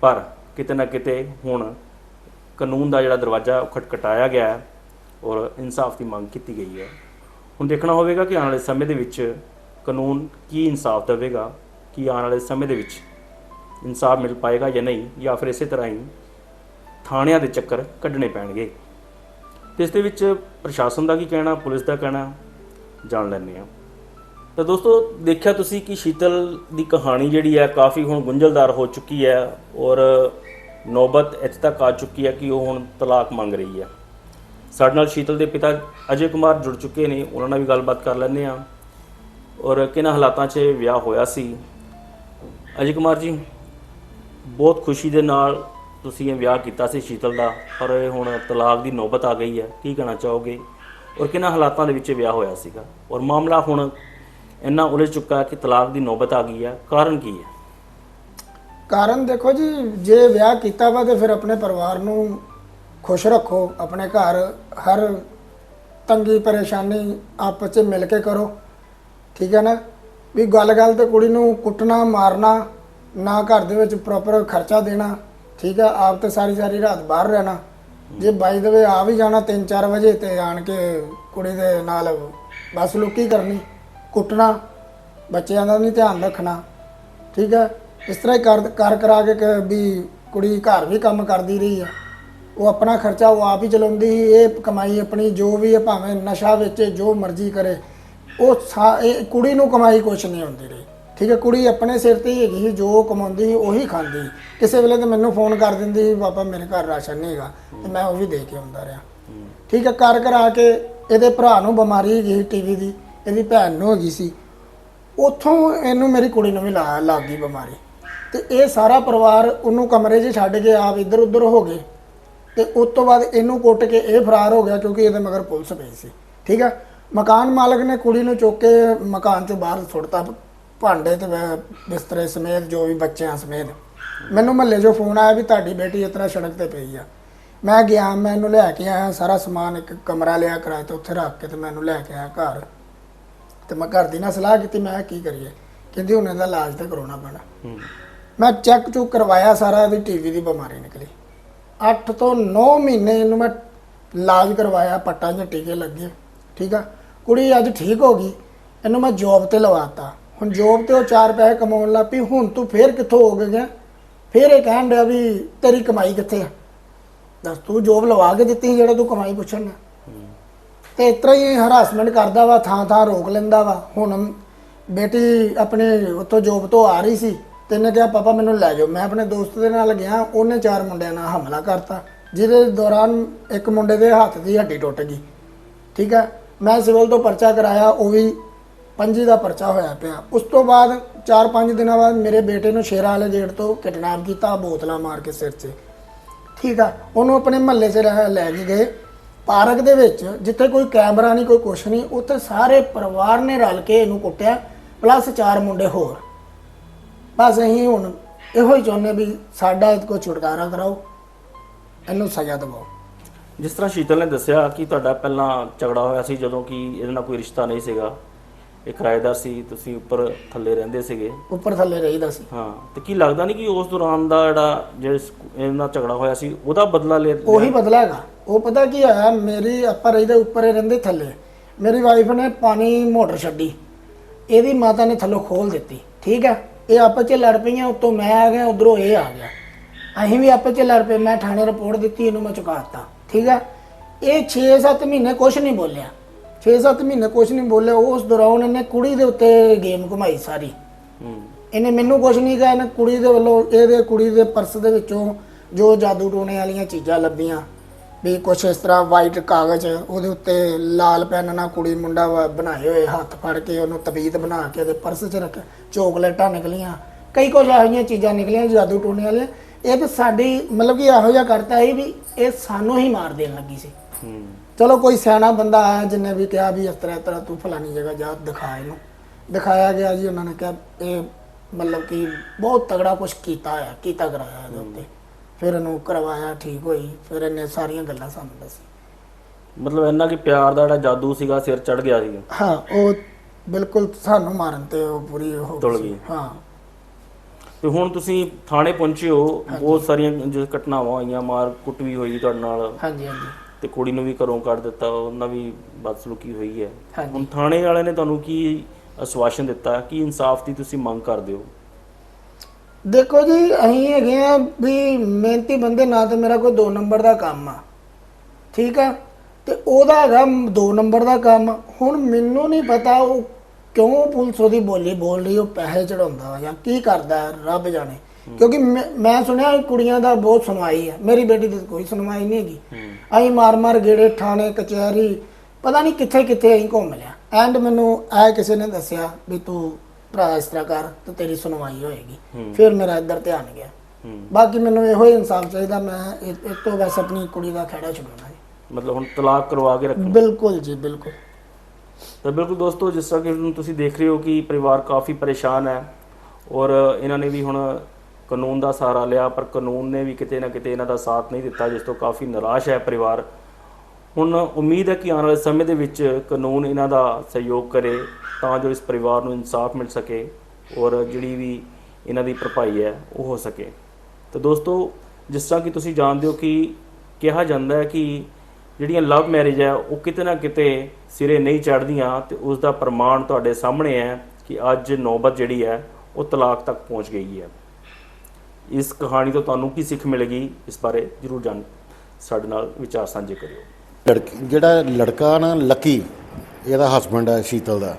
ਪਰ ਕਿਤੇ ਨਾ ਕਿਤੇ ਹੁਣ ਕਾਨੂੰਨ ਦਾ ਜਿਹੜਾ ਦਰਵਾਜ਼ਾ ਉਹ ਖਟਖਟਾਇਆ ਗਿਆ ਹੈ ਔਰ ਇਨਸਾਫ ਦੀ ਮੰਗ ਕੀਤੀ ਗਈ ਹੈ। ਹੁਣ ਦੇਖਣਾ ਹੋਵੇਗਾ ਕਿ ਆਉਣ ਵਾਲੇ ਸਮੇਂ ਦੇ ਵਿੱਚ ਕਾਨੂੰਨ ਕੀ ਇਨਸਾਫ ਦੇਵੇਗਾ, ਕਿ ਆਉਣ ਵਾਲੇ ਸਮੇਂ ਦੇ ਵਿੱਚ ਇਨਸਾਫ ਮਿਲ ਪਾਏਗਾ ਜਾਂ ਨਹੀਂ, ਜਾਂ ਫਿਰ ਇਸੇ ਤਰ੍ਹਾਂ ਹੀ ਥਾਣਿਆਂ ਦੇ ਚੱਕਰ ਕੱਢਣੇ ਪੈਣਗੇ। ਤੇ ਇਸ ਦੇ ਵਿੱਚ ਪ੍ਰਸ਼ਾਸਨ ਦਾ ਕੀ ਕਹਿਣਾ, ਪੁਲਿਸ ਦਾ ਕਹਿਣਾ, ਜਾਣ ਲੈਂਦੇ ਹਾਂ। ਤਾਂ ਦੋਸਤੋ, ਦੇਖਿਆ ਤੁਸੀਂ ਕਿ ਸ਼ੀਤਲ ਦੀ ਕਹਾਣੀ ਜਿਹੜੀ ਹੈ, ਕਾਫੀ ਹੁਣ ਗੁੰਝਲਦਾਰ ਹੋ ਚੁੱਕੀ ਹੈ ਔਰ ਨੌਬਤ ਇੱਥੇ ਤੱਕ ਆ ਚੁੱਕੀ ਹੈ ਕਿ ਉਹ ਹੁਣ ਤਲਾਕ ਮੰਗ ਰਹੀ ਹੈ। ਸਾਡੇ ਨਾਲ ਸ਼ੀਤਲ ਦੇ ਪਿਤਾ ਅਜੇ ਕੁਮਾਰ ਜੁੜ ਚੁੱਕੇ ਨੇ, ਉਹਨਾਂ ਨਾਲ ਵੀ ਗੱਲਬਾਤ ਕਰ ਲੈਂਦੇ ਹਾਂ। ਔਰ ਕਿਹਨਾਂ ਹਾਲਾਤਾਂ 'ਚ ਵਿਆਹ ਹੋਇਆ ਸੀ? ਅਜੇ ਕੁਮਾਰ ਜੀ। ਬਹੁਤ ਖੁਸ਼ੀ ਦੇ ਨਾਲ ਤੁਸੀਂ ਇਹ ਵਿਆਹ ਕੀਤਾ ਸੀ ਸ਼ੀਤਲ ਦਾ, ਪਰ ਇਹ ਹੁਣ ਤਲਾਕ ਦੀ ਨੌਬਤ ਆ ਗਈ ਹੈ। ਕੀ ਕਹਿਣਾ ਚਾਹੋਗੇ? ਔਰ ਕਿਹਨਾਂ ਹਾਲਾਤਾਂ ਦੇ ਵਿੱਚ ਵਿਆਹ ਹੋਇਆ ਸੀਗਾ? ਔਰ ਮਾਮਲਾ ਹੁਣ ਇੰਨਾ ਉਲਝ ਚੁੱਕਾ ਕਿ ਤਲਾਕ ਦੀ ਨੌਬਤ ਆ ਗਈ ਹੈ। ਕਾਰਨ ਕੀ ਹੈ? ਕਾਰਨ ਦੇਖੋ ਜੀ, ਜੇ ਵਿਆਹ ਕੀਤਾ ਵਾ ਤੇ ਫਿਰ ਆਪਣੇ ਪਰਿਵਾਰ ਨੂੰ ਖੁਸ਼ ਰੱਖੋ, ਆਪਣੇ ਘਰ ਹਰ ਤੰਗੀ ਪਰੇਸ਼ਾਨੀ ਆਪਸ ਵਿੱਚ ਮਿਲ ਕੇ ਕਰੋ। ਠੀਕ ਹੈ ਨਾ? ਵੀ ਗੱਲ-ਗੱਲ ਤੇ ਕੁੜੀ ਨੂੰ ਕੁੱਟਣਾ, ਮਾਰਨਾ ਨਾ ਘਰ ਦੇ ਵਿੱਚ ਪ੍ਰੋਪਰ ਖਰਚਾ ਦੇਣਾ, ਠੀਕ ਹੈ ਆਪ ਤੇ ਸਾਰੀ ਸਾਰੀ ਰਾਤ ਬਾਹਰ ਰਹਿਣਾ। ਜੇ ਬਾਈ ਦੇ ਆ ਵੀ ਜਾਣਾ 3-4 ਵਜੇ ਤੇ ਆਣ ਕੇ ਕੁੜੀ ਦੇ ਨਾਲ ਬਸ ਲੁਕੀ ਕਰਨੀ, ਕੁੱਟਣਾ, ਬੱਚਿਆਂ ਦਾ ਨਹੀਂ ਧਿਆਨ ਰੱਖਣਾ, ਠੀਕ ਹੈ ਇਸ ਤਰ੍ਹਾਂ ਹੀ ਕਰ ਕਰ ਕਰਾ ਕੇ ਵੀ ਕੁੜੀ ਘਰ ਵੀ ਕੰਮ ਕਰਦੀ ਰਹੀ ਆ। ਉਹ ਆਪਣਾ ਖਰਚਾ ਉਹ ਆਪ ਹੀ ਚਲਾਉਂਦੀ ਸੀ, ਇਹ ਕਮਾਈ ਆਪਣੀ ਜੋ ਵੀ ਹੈ ਭਾਵੇਂ ਨਸ਼ਾ ਵੇਚੇ, ਜੋ ਮਰਜ਼ੀ ਕਰੇ, ਉਹ ਸਾ- ਇਹ ਕੁੜੀ ਨੂੰ ਕਮਾਈ ਕੁਛ ਨਹੀਂ ਹੁੰਦੀ ਰਹੀ। ਠੀਕ ਹੈ, ਕੁੜੀ ਆਪਣੇ ਸਿਰ ਤੇ ਹੀ ਹੈਗੀ ਸੀ, ਜੋ ਕਮਾਉਂਦੀ ਸੀ ਉਹੀ ਖਾਂਦੀ ਸੀ। ਕਿਸੇ ਵੇਲੇ ਤਾਂ ਮੈਨੂੰ ਫੋਨ ਕਰ ਦਿੰਦੀ ਸੀ, ਪਾਪਾ, ਮੇਰੇ ਘਰ ਰਾਸ਼ਨ ਨਹੀਂ ਹੈਗਾ। ਤੇ ਮੈਂ ਉਹ ਵੀ ਦੇ ਕੇ ਆਉਂਦਾ ਰਿਹਾ। ਠੀਕ ਹੈ ਕਰ ਕਰਾ ਕੇ ਇਹਦੇ ਭਰਾ ਨੂੰ ਬਿਮਾਰੀ ਹੈਗੀ ਸੀ ਟੀਵੀ ਦੀ, ਇਹਦੀ ਭੈਣ ਨੂੰ ਹੈਗੀ ਸੀ। ਉੱਥੋਂ ਇਹਨੂੰ ਮੇਰੀ ਕੁੜੀ ਨੂੰ ਵੀ ਲਾ, ਲੱਗ ਗਈ ਬਿਮਾਰੀ। ਤੇ ਇਹ ਸਾਰਾ ਪਰਿਵਾਰ ਉਹਨੂੰ ਕਮਰੇ 'ਚ ਛੱਡ ਕੇ ਆਪ ਇੱਧਰ ਉੱਧਰ ਹੋ ਗਏ। ਤੇ ਉਸ ਤੋਂ ਬਾਅਦ ਇਹਨੂੰ ਕੁੱਟ ਕੇ ਇਹ ਫਰਾਰ ਹੋ ਗਿਆ ਕਿਉਂਕਿ ਇਹਦੇ ਮਗਰ ਪੁਲਿਸ ਪਈ ਸੀ। ਠੀਕ ਹੈ, ਮਕਾਨ ਮਾਲਕ ਨੇ ਕੁੜੀ ਨੂੰ ਚੁੱਕ ਕੇ ਮਕਾਨ 'ਚੋਂ ਬਾਹਰ ਸੁੱਟਤਾ। ਭਾਂਡੇ ਤੇ ਬਿਸਤਰੇ ਸਮੇਤ ਜੋ ਵੀ ਬੱਚਿਆਂ ਸਮੇਤ। ਮੈਨੂੰ ਮਹੱਲੇ 'ਚੋਂ ਫੋਨ ਆਇਆ ਵੀ ਤੁਹਾਡੀ ਬੇਟੀ ਇਸ ਤਰ੍ਹਾਂ ਸੜਕ ਤੇ ਪਈ ਆ। ਮੈਂ ਗਿਆ ਮੈਂ ਇਹਨੂੰ ਲੈ ਕੇ ਆਇਆ ਸਾਰਾ ਸਮਾਨ ਇੱਕ ਕਮਰਾ ਲਿਆ ਕਿਰਾਏ ਤੇ ਉੱਥੇ ਰੱਖ ਕੇ ਤੇ ਮੈਨੂੰ ਲੈ ਕੇ ਆਇਆ ਘਰ। ਤੇ ਮੈਂ ਘਰ ਦੀ ਨਾਲ ਸਲਾਹ ਕੀਤੀ ਮੈਂ ਕਿਹਾ ਕੀ ਕਰੀਏ? ਕਹਿੰਦੀ ਹੁਣ ਇਹਦਾ ਇਲਾਜ ਤਾਂ ਕਰਾਉਣਾ ਪੈਣਾ। ਹੂੰ। ਮੈਂ ਚੈੱਕ ਚੁੱਕ ਕਰਵਾਇਆ ਸਾਰਾ ਇਹਦੀ ਟੀਵੀ ਦੀ ਬਿਮਾਰੀ ਨਿਕਲੀ। 8 ਤੋਂ 9 ਮਹੀਨੇ ਇਹਨੂੰ ਮੈਂ ਇਲਾਜ ਕਰਵਾਇਆ ਪੱਟਾਂ 'ਚ ਟੀਕੇ ਲੱਗੇ ਠੀਕ ਆ? ਕੁੜੀ ਅੱਜ ਠੀਕ ਹੋ ਗਈ ਇਹਨੂੰ ਮੈਂ ਜੌਬ ਤੇ ਲਵਾਤਾ ਹੁਣ ਜੋਬ ਤੇ ਉਹ 4 ਪੈਸੇ ਕਮਾਉਣ ਲੱਗ ਪਈ, ਹੁਣ ਤੂੰ ਫੇਰ ਕਿੱਥੋਂ ਹੋ ਗਿਆ ਫੇਰ ਇਹ ਕਹਿਣ ਡਿਆ ਵੀ ਤੇਰੀ ਕਮਾਈ ਕਿੱਥੇ ਆ? ਦੱਸ ਤੂੰ ਜੋਬ ਲਵਾ ਕੇ ਦਿੱਤੀ ਸੀ ਜਿਹੜਾ ਤੂੰ ਕਮਾਈ ਪੁੱਛਣ ਡਿਆ। ਤੇ ਇਸ ਤਰ੍ਹਾਂ ਹੀ ਹਰਾਸਮੈਂਟ ਕਰਦਾ ਵਾ, ਥਾਂ ਥਾਂ ਰੋਕ ਲੈਂਦਾ ਵਾ। ਹੁਣ ਬੇਟੀ ਆਪਣੇ ਉੱਥੋਂ ਜੋਬ ਤੋਂ ਆ ਰਹੀ ਸੀ ਤੇ ਇਹਨੇ ਕਿਹਾ, ਪਾਪਾ, ਮੈਨੂੰ ਲੈ ਜਾਓ। ਮੈਂ ਆਪਣੇ ਦੋਸਤ ਦੇ ਨਾਲ ਗਿਆ, ਉਹਨੇ ਚਾਰ ਮੁੰਡਿਆਂ ਨਾਲ ਹਮਲਾ ਕਰਤਾ, ਜਿਹਦੇ ਦੌਰਾਨ ਇੱਕ ਮੁੰਡੇ ਦੇ ਹੱਥ ਦੀ ਹੱਡੀ ਟੁੱਟ ਗਈ। ਠੀਕ ਹੈ ਮੈਂ ਸਿਵਲ ਤੋਂ ਪਰਚਾ ਕਰਾਇਆ, ਉਹ ਵੀ ਪੰਜੀ ਦਾ ਪਰਚਾ ਹੋਇਆ ਪਿਆ। ਉਸ ਤੋਂ ਬਾਅਦ 4-5 ਦਿਨਾਂ ਬਾਅਦ ਮੇਰੇ ਬੇਟੇ ਨੂੰ ਸ਼ੇਰਾਂ ਵਾਲੇ ਗੇਟ ਤੋਂ ਕਿਡਨੈਪ ਕੀਤਾ, ਬੋਤਲਾਂ ਮਾਰ ਕੇ ਸਿਰ 'ਚ। ਠੀਕ ਆ, ਉਹਨੂੰ ਆਪਣੇ ਮਹੱਲੇ 'ਚ ਰਹਿ- ਲੈ ਕੇ ਗਏ। ਪਾਰਕ ਦੇ ਵਿੱਚ, ਜਿੱਥੇ ਕੋਈ ਕੈਮਰਾ ਨਹੀਂ, ਕੋਈ ਕੁਛ ਨਹੀਂ, ਉੱਥੇ ਸਾਰੇ ਪਰਿਵਾਰ ਨੇ ਰਲ ਕੇ ਇਹਨੂੰ ਕੁੱਟਿਆ ਪਲੱਸ ਚਾਰ ਮੁੰਡੇ ਹੋਰ। ਬਸ ਅਸੀਂ ਹੁਣ ਇਹੋ ਹੀ ਚਾਹੁੰਦੇ ਵੀ ਸਾਡਾ ਇਹਦੇ ਕੋਲ ਛੁਟਕਾਰਾ ਕਰਾਓ, ਇਹਨੂੰ ਸਜ਼ਾ ਦਿਵਾਓ। ਜਿਸ ਤਰ੍ਹਾਂ ਸ਼ੀਤਲ ਨੇ ਦੱਸਿਆ ਕਿ ਤੁਹਾਡਾ ਪਹਿਲਾਂ ਝਗੜਾ ਹੋਇਆ ਸੀ, ਜਦੋਂ ਕਿ ਇਹਦੇ ਨਾਲ ਕੋਈ ਰਿਸ਼ਤਾ ਨਹੀਂ ਸੀਗਾ। ਇਹ ਕਿਰਾਏਦਾਰ ਸੀ ਤੁਸੀਂ ਉੱਪਰ ਥੱਲੇ ਰਹਿੰਦੇ ਸੀਗੇ। ਉੱਪਰ ਥੱਲੇ ਰਹੀਦਾ ਸੀ। ਹਾਂ ਤੇ ਕੀ ਲੱਗਦਾ ਨਹੀਂ ਕਿ ਉਸ ਦੌਰਾਨ ਦਾ ਜਿਹੜਾ ਜਿਸ ਨਾਲ ਝਗੜਾ ਹੋਇਆ ਸੀ ਉਹਦਾ ਬਦਲਾ ਲੈ ਉਹੀ ਬਦਲਾ ਹੈਗਾ। ਉਹ ਪਤਾ ਕੀ ਹੋਇਆ ਮੇਰੀ ਆਪਾਂ ਰਹਿੰਦੇ ਉੱਪਰ ਰਹਿੰਦੇ ਥੱਲੇ। ਮੇਰੀ ਵਾਈਫ ਨੇ ਪਾਣੀ ਮੋਟਰ ਛੱਡੀ। ਇਹਦੀ ਮਾਤਾ ਨੇ ਥੱਲੋਂ ਖੋਲ ਦਿੱਤੀ। ਠੀਕ ਹੈ? ਇਹ ਆਪਸ ਚ ਲੜ ਪਈਆਂ ਉੱਤੋਂ ਮੈਂ ਆ ਗਿਆ ਉਧਰੋਂ ਇਹ ਆ ਗਿਆ। ਅਸੀਂ ਵੀ ਆਪਸ ਚ ਲੜ ਪਏ ਮੈਂ ਥਾਣੇ ਰਿਪੋਰਟ ਦਿੱਤੀ ਇਹਨੂੰ ਮੈਂ ਚੁਕਾਤਾ ਠੀਕ ਹੈ? ਇਹ 6-7 ਮਹੀਨੇ ਕੁਝ ਨਹੀਂ ਬੋਲਿਆ। 6-7 ਮਹੀਨੇ ਕੁਝ ਨਹੀਂ ਬੋਲਿਆ ਉਸ ਦੌਰਾਨ ਇਹਨੇ ਕੁੜੀ ਦੇ ਉੱਤੇ ਗੇਮ ਘੁਮਾਈ ਸਾਰੀ। ਹੂੰ। ਇਹਨੇ ਮੈਨੂੰ ਕੁਝ ਨਹੀਂ ਕਿਹਾ ਇਹਨੇ ਕੁੜੀ ਦੇ ਵੱਲੋਂ ਇਹਦੇ ਕੁੜੀ ਦੇ ਪਰਸ ਦੇ ਵਿੱਚੋਂ ਜੋ ਜਾਦੂ ਟੋਣੇ ਵਾਲੀਆਂ ਚੀਜ਼ਾਂ ਲੱਭੀਆਂ ਵੀ ਕੁਛ ਇਸ ਤਰ੍ਹਾਂ ਵਾਈਟ ਕਾਗਜ਼ ਉਹਦੇ ਉੱਤੇ ਲਾਲ ਪੈਨ ਨਾਲ ਕੁੜੀ ਮੁੰਡਾ ਬਣਾਏ ਹੋਏ ਹੱਥ ਫੜ ਕੇ ਉਹਨੂੰ ਤਬੀਤ ਬਣਾ ਕੇ ਉਹਦੇ ਪਰਸ 'ਚ ਰੱਖ ਚੋਕਲੇਟਾਂ ਨਿਕਲੀਆਂ ਕਈ ਕੁਝ ਇਹੋ ਜਿਹੀਆਂ ਚੀਜ਼ਾਂ ਨਿਕਲੀਆਂ ਜਾਦੂ ਟੋਣੇ ਵਾਲੀਆਂ ਇਹ ਤਾਂ ਸਾਡੀ ਮਤਲਬ ਕਿ ਇਹੋ ਜਿਹਾ ਕਰਤਾ ਸੀ ਵੀ ਇਹ ਸਾਨੂੰ ਹੀ ਮਾਰ ਦੇਣ ਲੱਗੀ ਸੀ। ਹੂੰ। ਚਲੋ ਕੋਈ ਸਿਆਣਾ ਬੰਦਾ ਆਇਆ ਜਿੰਨੇ ਵੀ ਕਿਹਾ ਵੀ ਇਸ ਤਰ੍ਹਾਂ ਇਸ ਤਰ੍ਹਾਂ ਤੂੰ ਫਲਾਨੀ ਜਗ੍ਹਾ ਜਾ ਦਿਖਾ ਇਹਨੂੰ। ਦਿਖਾਇਆ ਗਿਆ ਜੀ ਉਹਨਾਂ ਨੇ ਕਿਹਾ ਇਹ ਮਤਲਬ ਕਿ ਬਹੁਤ ਤਗੜਾ ਕੁਝ ਕੀਤਾ ਆ ਕੀਤਾ ਕਰਾਇਆ ਇਹਦੇ ਉੱਤੇ। ਫਿਰ ਇਹਨੂੰ ਕਰਵਾਇਆ ਠੀਕ ਹੋਈ ਫਿਰ ਇਹਨੇ ਸਾਰੀਆਂ ਗੱਲਾਂ ਸਾਨੂੰ ਦੱਸੀ ਮਤਲਬ ਇੰਨਾ ਕਿ ਪਿਆਰ ਦਾ ਜਿਹੜਾ ਜਾਦੂ ਸੀਗਾ ਸਿਰ ਚੜ ਗਿਆ ਸੀ। ਹਾਂ ਉਹ ਬਿਲਕੁਲ ਸਾਨੂੰ ਮਾਰਨ ਤੇ ਉਹ ਪੂਰੀ ਹੋ ਤੁਲ। ਗਈ। ਹਾਂ। ਤੇ ਹੁਣ ਤੁਸੀਂ ਥਾਣੇ ਪਹੁੰਚੇ ਹੋ ਬਹੁਤ ਸਾਰੀਆਂ ਜੋ ਘਟਨਾਵਾਂ ਹੋਈਆਂ ਮਾਰ ਕੁੱਟ ਵੀ ਹੋਈ ਤੁਹਾਡੇ ਨਾਲ। ਹਾਂਜੀ ਹਾਂਜੀ। ਤੇ ਕੁੜੀ ਨੂੰ ਵੀ ਘਰੋਂ ਕੱਢ ਦਿੱਤਾ ਉਹਨਾਂ ਵੀ ਬਦਸਲੂਕੀ ਹੋਈ ਹੈ। ਹੁਣ ਥਾਣੇ ਵਾਲਿਆਂ ਨੇ ਤੁਹਾਨੂੰ ਕੀ ਆਸ਼ਵਾਸਨ ਦਿੱਤਾ? ਕਿ ਇਨਸਾਫ ਦੀ ਤੁਸੀਂ ਮੰਗ ਕਰਦੇ ਹੋ? ਦੇਖੋ ਜੀ ਅਸੀਂ ਹੈਗੇ ਆ ਵੀ ਮਿਹਨਤੀ ਬੰਦੇ ਨਾ ਤੇ ਮੇਰਾ ਕੋਈ 2 ਨੰਬਰ ਦਾ ਕੰਮ ਆ। ਠੀਕ ਆ? ਤੇ ਉਹਦਾ ਹੈਗਾ 2 ਨੰਬਰ ਦਾ ਕੰਮ। ਹੁਣ ਮੈਨੂੰ ਨਹੀਂ ਪਤਾ ਉਹ ਕਿਉਂ ਪੁਲਿਸ ਉਹਦੀ ਬੋਲੀ ਬੋਲ ਰਹੀ ਉਹ ਪੈਸੇ ਚੜਾਉਂਦਾ ਜਾਂ ਕੀ ਕਰਦਾ ਰੱਬ ਜਾਣੇ। ਕਿਉਂਕਿ ਮੈਂ ਮੈਂ ਸੁਣਿਆ ਕੁੜੀਆਂ ਦਾ ਬਹੁਤ ਸੁਣਵਾਈ ਹੈ ਮੇਰੀ ਬੇਟੀ ਦੀ ਕੋਈ ਸੁਣਵਾਈ ਨਹੀਂ ਹੈਗੀ। ਅਸੀਂ ਮਾਰ ਮਾਰ ਗੇੜੇ ਥਾਣੇ ਕਚਹਿਰੀ ਪਤਾ ਨਹੀਂ ਕਿੱਥੇ ਕਿੱਥੇ ਅਸੀਂ ਘੁੰਮ ਲਿਆ। ਐਂਡ ਮੈਨੂੰ ਇਹ ਕਿਸੇ ਨੇ ਦੱਸਿਆ ਵੀ ਤੂੰ ਭਰਾ ਇਸ ਤਰ੍ਹਾਂ ਕਰ ਤੇ ਤੇਰੀ ਸੁਣਵਾਈ ਹੋਏਗੀ। ਫਿਰ ਮੇਰਾ ਇੱਧਰ ਧਿਆਨ ਗਿਆ। ਬਾਕੀ ਮੈਨੂੰ ਇਹੋ ਹੀ ਇਨਸਾਫ ਚਾਹੀਦਾ ਮੈਂ ਇਹ ਤੋਂ ਬਸ ਆਪਣੀ ਕੁੜੀ ਦਾ ਖਹਿੜਾ ਛੁਡਾਉਣਾ ਹੈ ਮਤਲਬ ਹੁਣ ਤਲਾਕ ਕਰਵਾ ਕੇ ਰੱਖਣਾ। ਬਿਲਕੁਲ ਜੀ ਬਿਲਕੁਲ। ਤਾਂ ਬਿਲਕੁਲ ਦੋਸਤੋ ਜਿਸ ਤਰ੍ਹਾਂ ਕਿ ਤੁਸੀਂ ਦੇਖ ਰਹੇ ਹੋ ਕਿ ਪਰਿਵਾਰ ਕਾਫੀ ਪਰੇਸ਼ਾਨ ਹੈ ਔਰ ਇਹਨਾਂ ਨੇ ਵੀ ਹੁਣ ਕਾਨੂੰਨ ਦਾ ਸਹਾਰਾ ਲਿਆ, ਪਰ ਕਾਨੂੰਨ ਨੇ ਵੀ ਕਿਤੇ ਨਾ ਕਿਤੇ ਇਹਨਾਂ ਦਾ ਸਾਥ ਨਹੀਂ ਦਿੱਤਾ, ਜਿਸ ਤੋਂ ਕਾਫੀ ਨਿਰਾਸ਼ ਹੈ ਪਰਿਵਾਰ। ਹੁਣ ਉਮੀਦ ਹੈ ਕਿ ਆਉਣ ਵਾਲੇ ਸਮੇਂ ਦੇ ਵਿੱਚ ਕਾਨੂੰਨ ਇਹਨਾਂ ਦਾ ਸਹਿਯੋਗ ਕਰੇ, ਤਾਂ ਜੋ ਇਸ ਪਰਿਵਾਰ ਨੂੰ ਇਨਸਾਫ ਮਿਲ ਸਕੇ ਔਰ ਜਿਹੜੀ ਵੀ ਇਹਨਾਂ ਦੀ ਭਰਪਾਈ ਹੈ, ਉਹ ਹੋ ਸਕੇ। ਤਾਂ ਦੋਸਤੋ, ਜਿਸ ਤਰ੍ਹਾਂ ਕਿ ਤੁਸੀਂ ਜਾਣਦੇ ਹੋ ਕਿ ਕਿਹਾ ਜਾਂਦਾ ਹੈ ਕਿ ਜਿਹੜੀਆਂ ਲਵ ਮੈਰਿਜ ਹੈ, ਉਹ ਕਿਤੇ ਨਾ ਕਿਤੇ ਸਿਰੇ ਨਹੀਂ ਚੜ੍ਹਦੀਆਂ ਤੇ ਉਸ ਦਾ ਪ੍ਰਮਾਣ ਤੁਹਾਡੇ ਸਾਹਮਣੇ ਹੈ ਕਿ ਅੱਜ ਨੌਬਤ ਜਿਹੜੀ ਹੈ, ਉਹ ਤਲਾਕ ਤੱਕ ਪਹੁੰਚ ਗਈ ਹੈ। ਇਸ ਕਹਾਣੀ ਤੋਂ ਤੁਹਾਨੂੰ ਕੀ ਸਿੱਖ ਮਿਲੇਗੀ ਇਸ ਬਾਰੇ ਜਰੂਰ ਜਾਣ ਸਾਡੇ ਨਾਲ ਵਿਚਾਰ ਸਾਂਝੇ ਕਰਿਓ। ਲੜਕੀ ਜਿਹੜਾ ਲੜਕਾ ਨਾ ਲੱਕੀ ਇਹਦਾ ਹਸਬੰਡ ਹੈ ਸ਼ੀਤਲ ਦਾ।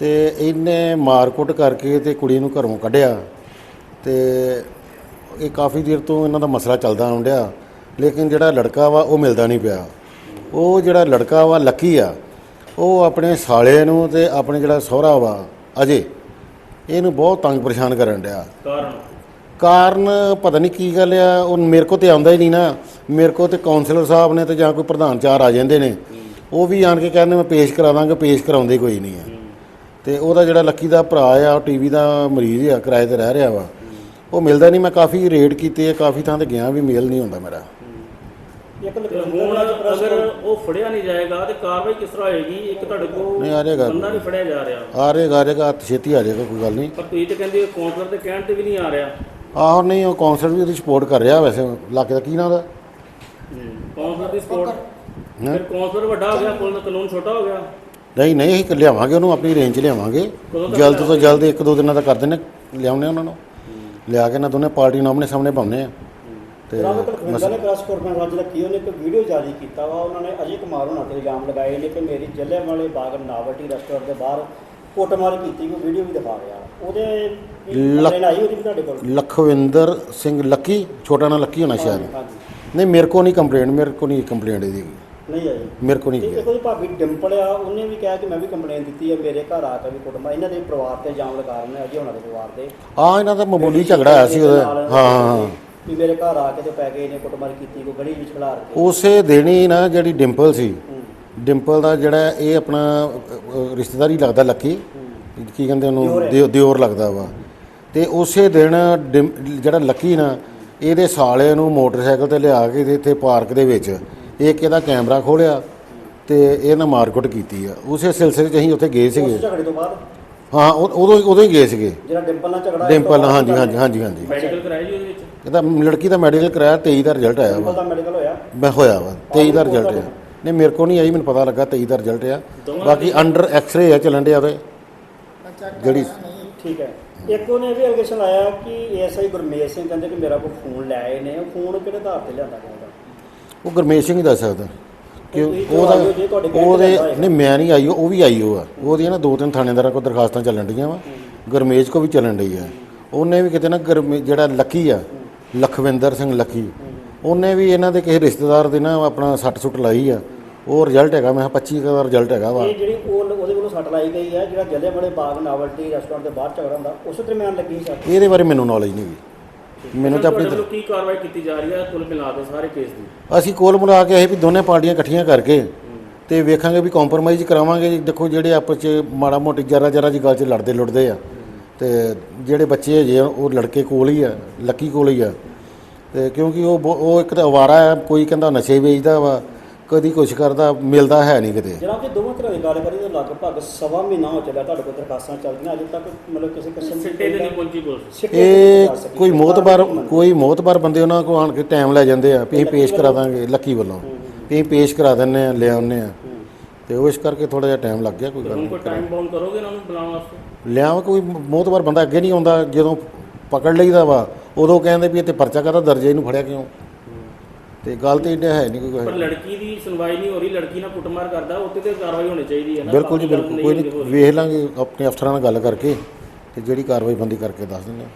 ਤੇ ਇਹਨੇ ਮਾਰਕੁੱਟ ਕਰਕੇ ਤੇ ਕੁੜੀ ਨੂੰ ਘਰੋਂ ਕੱਢਿਆ। ਤੇ ਇਹ ਕਾਫੀ ਦੇਰ ਤੋਂ ਇਹਨਾਂ ਦਾ ਮਸਲਾ ਚੱਲਦਾ ਆਉਂਦਿਆ ਲੇਕਿਨ ਜਿਹੜਾ ਲੜਕਾ ਵਾ ਉਹ ਮਿਲਦਾ ਨਹੀਂ ਪਿਆ। ਉਹ ਜਿਹੜਾ ਲੜਕਾ ਵਾ ਲੱਕੀ ਆ ਉਹ ਆਪਣੇ ਸਾਲੇ ਨੂੰ ਤੇ ਆਪਣੇ ਜਿਹੜਾ ਸਹੁਰਾ ਵਾ ਅਜੇ ਇਹਨੂੰ ਬਹੁਤ ਤੰਗ ਪਰੇਸ਼ਾਨ ਕਰਨ ਡਿਆ। ਕਾਰਨ? ਕਾਰਨ ਪਤਾ ਨਹੀਂ ਕੀ ਗੱਲ ਆ ਉਹ ਮੇਰੇ ਕੋ ਤੇ ਆਉਂਦਾ ਹੀ ਨਹੀਂ ਨਾ। ਮੇਰੇ ਕੋ ਤੇ ਕਾਉਂਸਲਰ ਸਾਹਿਬ ਨੇ ਤੇ ਜਾਂ ਕੋਈ ਪ੍ਰਧਾਨ ਚਾਰ ਆ ਜਾਂਦੇ ਨੇ। ਉਹ ਵੀ ਆਣ ਕੇ ਕਹਿੰਦੇ ਮੈਂ ਪੇਸ਼ ਕਰਾ ਦਾਂਗਾ ਪੇਸ਼ ਕਰਾਉਂਦੇ ਕੋਈ ਨਹੀਂ ਆ। ਤੇ ਉਹਦਾ ਜਿਹੜਾ ਲੱਕੀ ਦਾ ਭਰਾ ਆ ਉਹ ਟੀਵੀ ਦਾ ਮਰੀਜ਼ ਆ ਕਿਰਾਏ ਤੇ ਰਹਿ ਰਿਹਾ ਵਾ। ਉਹ ਮਿਲਦਾ ਨਹੀਂ ਮੈਂ ਕਾਫੀ ਰੇਡ ਕੀਤੇ ਆ ਕਾਫੀ ਥਾਂ ਤੇ ਗਿਆ ਵੀ ਮੇਲ ਨਹੀਂ ਹੁੰਦਾ ਮੇਰਾ। ਤੇ ਹੁਣ ਅਗਰ ਉਹ ਫੜਿਆ ਨਹੀਂ ਜਾਏਗਾ ਤੇ ਕਾਰਵਾਈ ਕਿਸ ਤਰ੍ਹਾਂ ਹੋਏਗੀ? ਇੱਕ ਤੁਹਾਡੇ ਕੋਲ ਨਹੀਂ, ਆ ਜਾਏਗਾ। ਬੰਦਾ ਨਹੀਂ ਫੜਿਆ ਜਾ ਰਿਹਾ। ਆ ਰਹੇਗਾ ਆ ਰਹੇਗਾ ਛੇਤੀ ਆ ਜਾਏਗਾ ਕੋਈ ਗੱਲ ਨਹੀਂ। ਪਰ ਤੁਸੀਂ ਤੇ ਕਹਿੰਦੇ ਕਾਉਂਸਲਰ ਦੇ ਕਹਿਣ ਤੇ ਵੀ ਨਹੀਂ ਆ ਰਿਹਾ। ਆਹੋ ਨਹੀਂ ਉਹ ਕਾਉਂਸਲਰ ਵੀ ਉਹਦੀ ਸਪੋਰਟ ਕਰ ਰਿਹਾ ਵੈਸੇ ਇਲਾਕੇ ਦਾ ਕੀ ਨਾਂ ਦਾ ਕਾਉਂਸਲਰ ਦੀ ਸਪੋਰਟ ਫਿਰ ਕਾਉਂਸਲਰ ਵੱਡਾ ਹੋ ਗਿਆ ਪੁਲਿਸ ਦਾ ਕਾਨੂੰਨ ਛੋਟਾ ਹੋ ਗਿਆ। ਨਹੀਂ ਨਹੀਂ ਅਸੀਂ ਲਿਆਵਾਂਗੇ ਉਹਨੂੰ ਆਪਣੀ ਰੇਂਜ ਲਿਆਵਾਂਗੇ। ਜਲਦ ਤੋਂ ਜਲਦ ਇੱਕ ਦੋ ਦਿਨਾਂ ਦਾ ਕਰ ਦਿੰਦੇ ਲਿਆਉਣੇ ਉਹਨਾਂ ਨੂੰ। ਲਿਆ ਕੇ ਨਾ ਦੋਨੇ ਪਾਰਟੀ ਨੂੰ ਆਪਣੇ ਸਾਹਮਣੇ ਪਾਉਂਦੇ ਆ। ਤੇ ਤਲਖਵਿੰਦਰ ਨੇ ਕਾਨਫਰੰਸ ਅੱਜ ਰੱਖੀ ਉਹਨੇ ਇੱਕ ਵੀਡੀਓ ਜਾਰੀ ਕੀਤਾ ਵਾ ਉਹਨਾਂ ਨੇ ਅਜੇ ਕੁਮਾਰ ਹੋਣਾ ਤੇ ਇਲਜ਼ਾਮ ਲਗਾਏ ਨੇ ਕਿ ਮੇਰੀ ਜੱਲੇ ਵਾਲੇ ਬਾਗ ਨਾਵਟੀ ਰੈਸਟੋਰੈਂਟ ਦੇ ਬਾਹਰ ਕੁੱਟਮਾਰ ਕੀਤੀ ਕੋਈ ਵੀਡੀਓ ਵੀ ਦਿਖਾ ਰਿਹਾ। ਉਹਦੇ ਲੱਖ- ਕੰਪਲੇਨ ਆਈ ਉਹਦੀ ਵੀ ਤੁਹਾਡੇ ਕੋਲ? ਲਖਵਿੰਦਰ ਸਿੰਘ ਲੱਕੀ ਛੋਟਾ ਨਾਂ ਲੱਕੀ ਹੋਣਾ ਸ਼ਾਇਦ। ਹਾਂਜੀ ਨਹੀਂ ਮੇਰੇ ਕੋ ਨਹੀਂ ਕੰਪਲੇਂਟ ਮੇਰੇ ਕੋ ਨਹੀਂ ਕੰਪਲੇਂਟ ਇਹਦੀ। ਨਹੀਂ ਆਈ। ਮੇਰੇ ਕੋ ਨਹੀਂ ਇੱਕ ਉਹਦੀ ਭਾਬੀ ਡਿੰਪਲ ਆ ਉਹਨੇ ਵੀ ਕਿਹਾ ਕਿ ਮੈਂ ਵੀ ਕੰਪਲੇਨ ਦਿੱਤੀ ਹੈ ਮੇਰੇ ਘਰ ਆ ਕੇ ਵੀ ਕੁੱਟਮਾਰ। ਇਹਨਾਂ ਦੇ ਪਰਿਵਾਰ ਤੇ ਇਲਜ਼ਾਮ ਲਗਾ ਰਹੇ ਨੇ ਅਜੇ ਹੋਣਾ ਦੇ ਪਰਿਵਾਰ ਤੇ ਆ ਇਹਨਾਂ ਦਾ ਮਾਮੂਲੀ ਝਗੜਾ ਆਇਆ ਸੀ ਉਹਦਾ। ਹਾਂ ਹਾਂ ਹਾਂ। ਵੀ ਮੇਰੇ ਘਰ ਆ ਕੇ ਤੇ ਪੈ ਗਏ ਨੇ ਕੁੱਟਮਾਰ ਕੀਤੀ ਕੋਈ ਗੜੀ ਵਿੱਚ ਖਿਲਾਰ ਕੇ। ਉਸੇ ਹੀ ਨਾ ਜਿਹੜੀ ਡਿੰਪਲ ਸੀ ਹੂੰ, ਡਿੰਪਲ ਦਾ ਜਿਹੜਾ ਇਹ ਆਪਣਾ ਅ, ਅ, ਰਿਸ਼ਤੇਦਾਰੀ ਲੱਗਦਾ ਲੱਕੀ। ਹੂੰ। ਕੀ ਕਹਿੰਦੇ ਉਹਨੂੰ। ਦਿਓ- ਦਿਓਰ ਲੱਗਦਾ ਵਾ। ਤੇ ਉਸੇ ਦਿਨ ਡਿੰ- ਜਿਹੜਾ ਲੱਕੀ ਨਾ ਇਹਦੇ ਸਾਲੇ ਨੂੰ ਮੋਟਰਸਾਈਕਲ ਤੇ ਲਿਆ ਕੇ ਤੇ ਇੱਥੇ ਪਾਰਕ ਦੇ ਵਿੱਚ ਇੱਕ ਇਹਦਾ ਕੈਮਰਾ ਖੋਲਿਆ ਤੇ ਇਹ ਨਾ ਮਾਰਕੁੱਟ ਕੀਤੀ ਆ। ਉਸੇ ਸਿਲਸਿਲੇ 'ਚ ਅਸੀਂ ਉੱਥੇ ਗਏ ਸੀਗੇ। ਉਸ ਝਗੜੇ ਤੋਂ ਬਾਅਦ? ਹਾਂ ਉਹ- ਉਦੋਂ ਉਦੋਂ ਹੀ ਗਏ ਸੀਗੇ। ਜਿਹੜਾ ਡਿੰਪਲ ਨਾਲ ਝਗੜਾ ਡਿੰਪਲ ਹਾਂਜੀ ਹਾਂਜੀ ਹਾਂਜੀ ਹਾਂਜੀ। ਮੈਡੀਕਲ ਕਰਾਇਆ ਜੀ ਉਹਦੇ ਵਿੱਚ? ਇਹਦਾ ਲੜਕੀ ਦਾ ਮੈਡੀਕਲ ਕਰਾਇਆ 23 ਦਾ ਰਿਜ਼ਲਟ ਆਇਆ ਡਿੰਪਲ ਵਾ ਦਾ ਮੈਡੀਕਲ ਹੋਇਆ? ਮੈਂ ਹੋਇਆ ਵਾ 23 ਦਾ ਰਿਜ਼ਲਟ ਆ। ਨਹੀਂ ਮੇਰੇ ਕੋ ਨਹੀਂ ਆਈ ਮੈਨੂੰ ਪਤਾ ਲੱਗਾ 23 ਦਾ ਰਿਜ਼ਲਟ ਆ। ਬਾਕੀ ਅੰਡਰ ਐਕਸ-ਰੇ ਆ ਚੱਲਣ ਡਿਆ ਉਹਦੇ। ਜਿਹੜੀ ਠੀਕ ਹੈ। ਇੱਕ ਉਹਨੇ ਵੀ ਅਲੀਗੇਸ਼ਨ ਲਾਇਆ ਕਿ ਐਸਆਈ ਗੁਰਮੇਸ਼ ਸਿੰਘ ਕਹਿੰਦੇ ਕਿ ਮੇਰਾ ਕੋਈ ਫੋਨ ਲੈ ਆਏ ਨੇ। ਉਹ ਫੋਨ ਕਿਹੜੇ ਆਧਾਰ ਤੇ ਲਿਆਂਦਾ ਗਿਆ ਉਹ ਗੁਰਮੇਸ਼ ਸਿੰਘ ਹੀ ਦੱਸ ਸਕਦਾ। ਕਿ ਉਹਦਾ ਉਹਦੇ। ਨਹੀਂ ਮੈਂ ਨਹੀਂ ਆਈ ਉਹ ਵੀ ਆਈ ਉਹ ਆ ਉਹਦੀਆਂ ਨਾ ਦੋ ਤਿੰਨ ਥਾਣੇਦਾਰਾਂ ਕੋਲ ਦਰਖਾਸਤਾਂ ਚੱਲਣ ਡੀਆਂ ਵਾ। ਗੁਰਮੇਸ਼ ਕੋ ਵੀ ਚੱਲਣ ਡਈ ਆ। ਉਹਨੇ ਵੀ ਕਿਤੇ ਨਾ ਗੁਰਮੇ ਜਿਹੜਾ ਲੱਕੀ ਆ ਲਖਵਿੰਦਰ ਸਿੰਘ ਲੱਕੀ ਉਹਨੇ ਵੀ ਇਹਨਾਂ ਦੇ ਕਿਸੇ ਰਿਸ਼ਤੇਦਾਰ ਦੇ ਨਾ ਆਪਣਾ ਸੱਟ ਸੁੱਟ ਲਾਈ ਆ। ਉਹ ਰਿਜ਼ਲਟ ਹੈਗਾ ਮੈਂ ਕਿਹਾ 25 ਦਾ ਰਿਜ਼ਲਟ ਹੈਗਾ ਵਾ। ਇਹ ਜਿਹੜੀ ਉਹ ਉਹਦੇ ਵੱਲੋਂ ਸੱਟ ਲਾਈ ਗਈ ਹੈ ਜਿਹੜਾ ਜੱਲੇ ਵਾਲੇ ਬਾਗ ਨਾਵਲਟੀ ਰੈਸਟੋਰੈਂਟ ਦੇ ਬਾਹਰ ਝਗੜਾ ਹੁੰਦਾ ਉਸ ਦਰਮਿਆਨ ਲੱਗੀ ਸੱਟ। ਇਹਦੇ ਬਾਰੇ ਮੈਨੂੰ ਨੌਲੇਜ ਨਹੀਂ ਗੀ ਮੈਨੂੰ ਤਾਂ ਆਪਣੀ ਕੀ ਕਾਰਵਾਈ ਕੀਤੀ ਜਾ ਰਹੀ ਹੈ ਕੁੱਲ ਮਿਲਾ ਕੇ ਸਾਰੇ ਕੇਸ ਦੀ? ਅਸੀਂ ਕੋਲ ਮਿਲਾ ਕੇ ਅਸੀਂ ਵੀ ਦੋਨੇ ਪਾਰਟੀਆਂ ਇਕੱਠੀਆਂ ਕਰਕੇ ਤੇ ਵੇਖਾਂਗੇ ਵੀ ਕੰਪਰੋਮਾਈਜ਼ ਕਰਾਵਾਂਗੇ ਜੀ। ਦੇਖੋ ਜਿਹੜੇ ਆਪਸ 'ਚ ਮਾੜਾ ਮੋਟੀ ਜਰਾ ਜਰਾ ਜੀ ਗੱਲ 'ਚ ਲੜਦੇ ਲੁੜਦੇ ਆ। ਤੇ ਜਿਹੜੇ ਬੱਚੇ ਹਜੇ ਆ, ਉਹ ਲੜਕੇ ਕੋਲ ਹੀ ਆ ਲੱਕੀ ਕੋਲ ਹੀ ਆ। ਤੇ ਕਿਉਂਕਿ ਉਹ ਬਹੁ- ਉਹ ਇੱਕ ਤਾਂ ਅਵਾਰਾ ਹੈ ਕੋਈ ਕਹਿੰਦਾ ਨਸ਼ੇ ਵੇਚਦਾ ਵਾ। ਕਦੀ ਕੁਛ ਕਰਦਾ ਮਿਲਦਾ ਹੈ ਨਹੀਂ ਕਿਤੇ। ਜਨਾਬ ਜੇ ਦੋਵਾਂ ਤਰ੍ਹਾਂ ਦੀ ਗੱਲ ਕਰੀਏ ਤਾਂ ਲਗਭਗ ਸਵਾ ਮਹੀਨਾ ਹੋ ਚੱਲਿਆ ਤੁਹਾਡੇ ਕੋਲ ਦਰਖਾਸਤਾਂ ਚੱਲਦੀਆਂ। ਅਜੇ ਤੱਕ ਮਤਲਬ ਕਿਸੇ ਕਿਸਮ ਦੀ ਸਿੱਟੇ ਤੇ ਨਹੀਂ ਪਹੁੰਚੀ ਪੁਲਿਸ ਤੇ ਇਹ। ਕੋਈ ਮੋਤਬਾਰ ਕੀ ਕੋਈ ਮੋਤਬਾਰ ਬੰਦੇ ਉਹਨਾਂ ਕੋਲ ਆਣ ਕੇ ਟਾਈਮ ਲੈ ਜਾਂਦੇ ਆ ਵੀ ਅਸੀਂ ਪੇਸ਼ ਕਰਾ ਦਾਂਗੇ ਲੱਕੀ ਵੱਲੋਂ। ਵੀ ਅਸੀਂ ਪੇਸ਼ ਕਰਾ ਦਿੰਨੇ ਆ ਲੈ ਆਉਂਦੇ ਆ। ਤੇ ਉਹ ਇਸ ਕਰਕੇ ਥੋੜਾ ਜਿਹਾ ਟਾਈਮ ਲੱਗ ਗਿਆ ਕੋਈ ਗੱਲ ਨਹੀਂ। ਕੋਈ ਟਾਈਮ ਬਾਉਂਡ ਕਰੋਗੇ ਇਹਨਾਂ ਨੂੰ ਬੁਲਾਉਣ ਵਾਸਤੇ? ਲਿਆਵਾਂ ਕੋਈ ਮੋਤਬਾਰ ਬੰਦਾ ਅੱਗੇ ਨਹੀਂ ਆਉਂਦਾ ਜਦੋਂ ਪਕੜ ਲਈਦਾ ਵਾ ਉਦੋਂ ਕਹਿੰਦੇ ਵੀ ਇੱਥੇ ਪਰਚਾ ਕਾਹਦਾ ਦਰਜੇ ਇਹਨੂੰ ਫੜਿਆ ਕਿਉਂ? ਤੇ ਗੱਲ ਤੇ ਇਹਦਾ ਹੈ ਨਹੀਂ ਪਰ ਕੋਈ ਲੜਕੀ ਦੀ ਸੁਣਵਾਈ ਨਹੀਂ ਹੋ ਰਹੀ ਲੜਕੀ ਨਾਲ ਕੁੱਟਮਾਰ ਕਰਦਾ ਉੱਤੇ ਤੇ ਕਾਰਵਾਈ ਹੋਣੀ ਚਾਹੀਦੀ ਹੈ ਨਾ ਬਿਲਕੁਲ ਜੀ ਬਿਲਕੁਲ ਕੋਈ ਨਹੀਂ। ਵੇਖ ਲਾਂਗੇ ਆਪਣੇ ਅਫਸਰਾਂ ਨਾਲ ਗੱਲ ਕਰਕੇ ਤੇ ਜਿਹੜੀ ਕਾਰਵਾਈ ਬੰਦੀ ਕਰਕੇ ਦੱਸ ਦਿੰਦੇ ਹਾਂ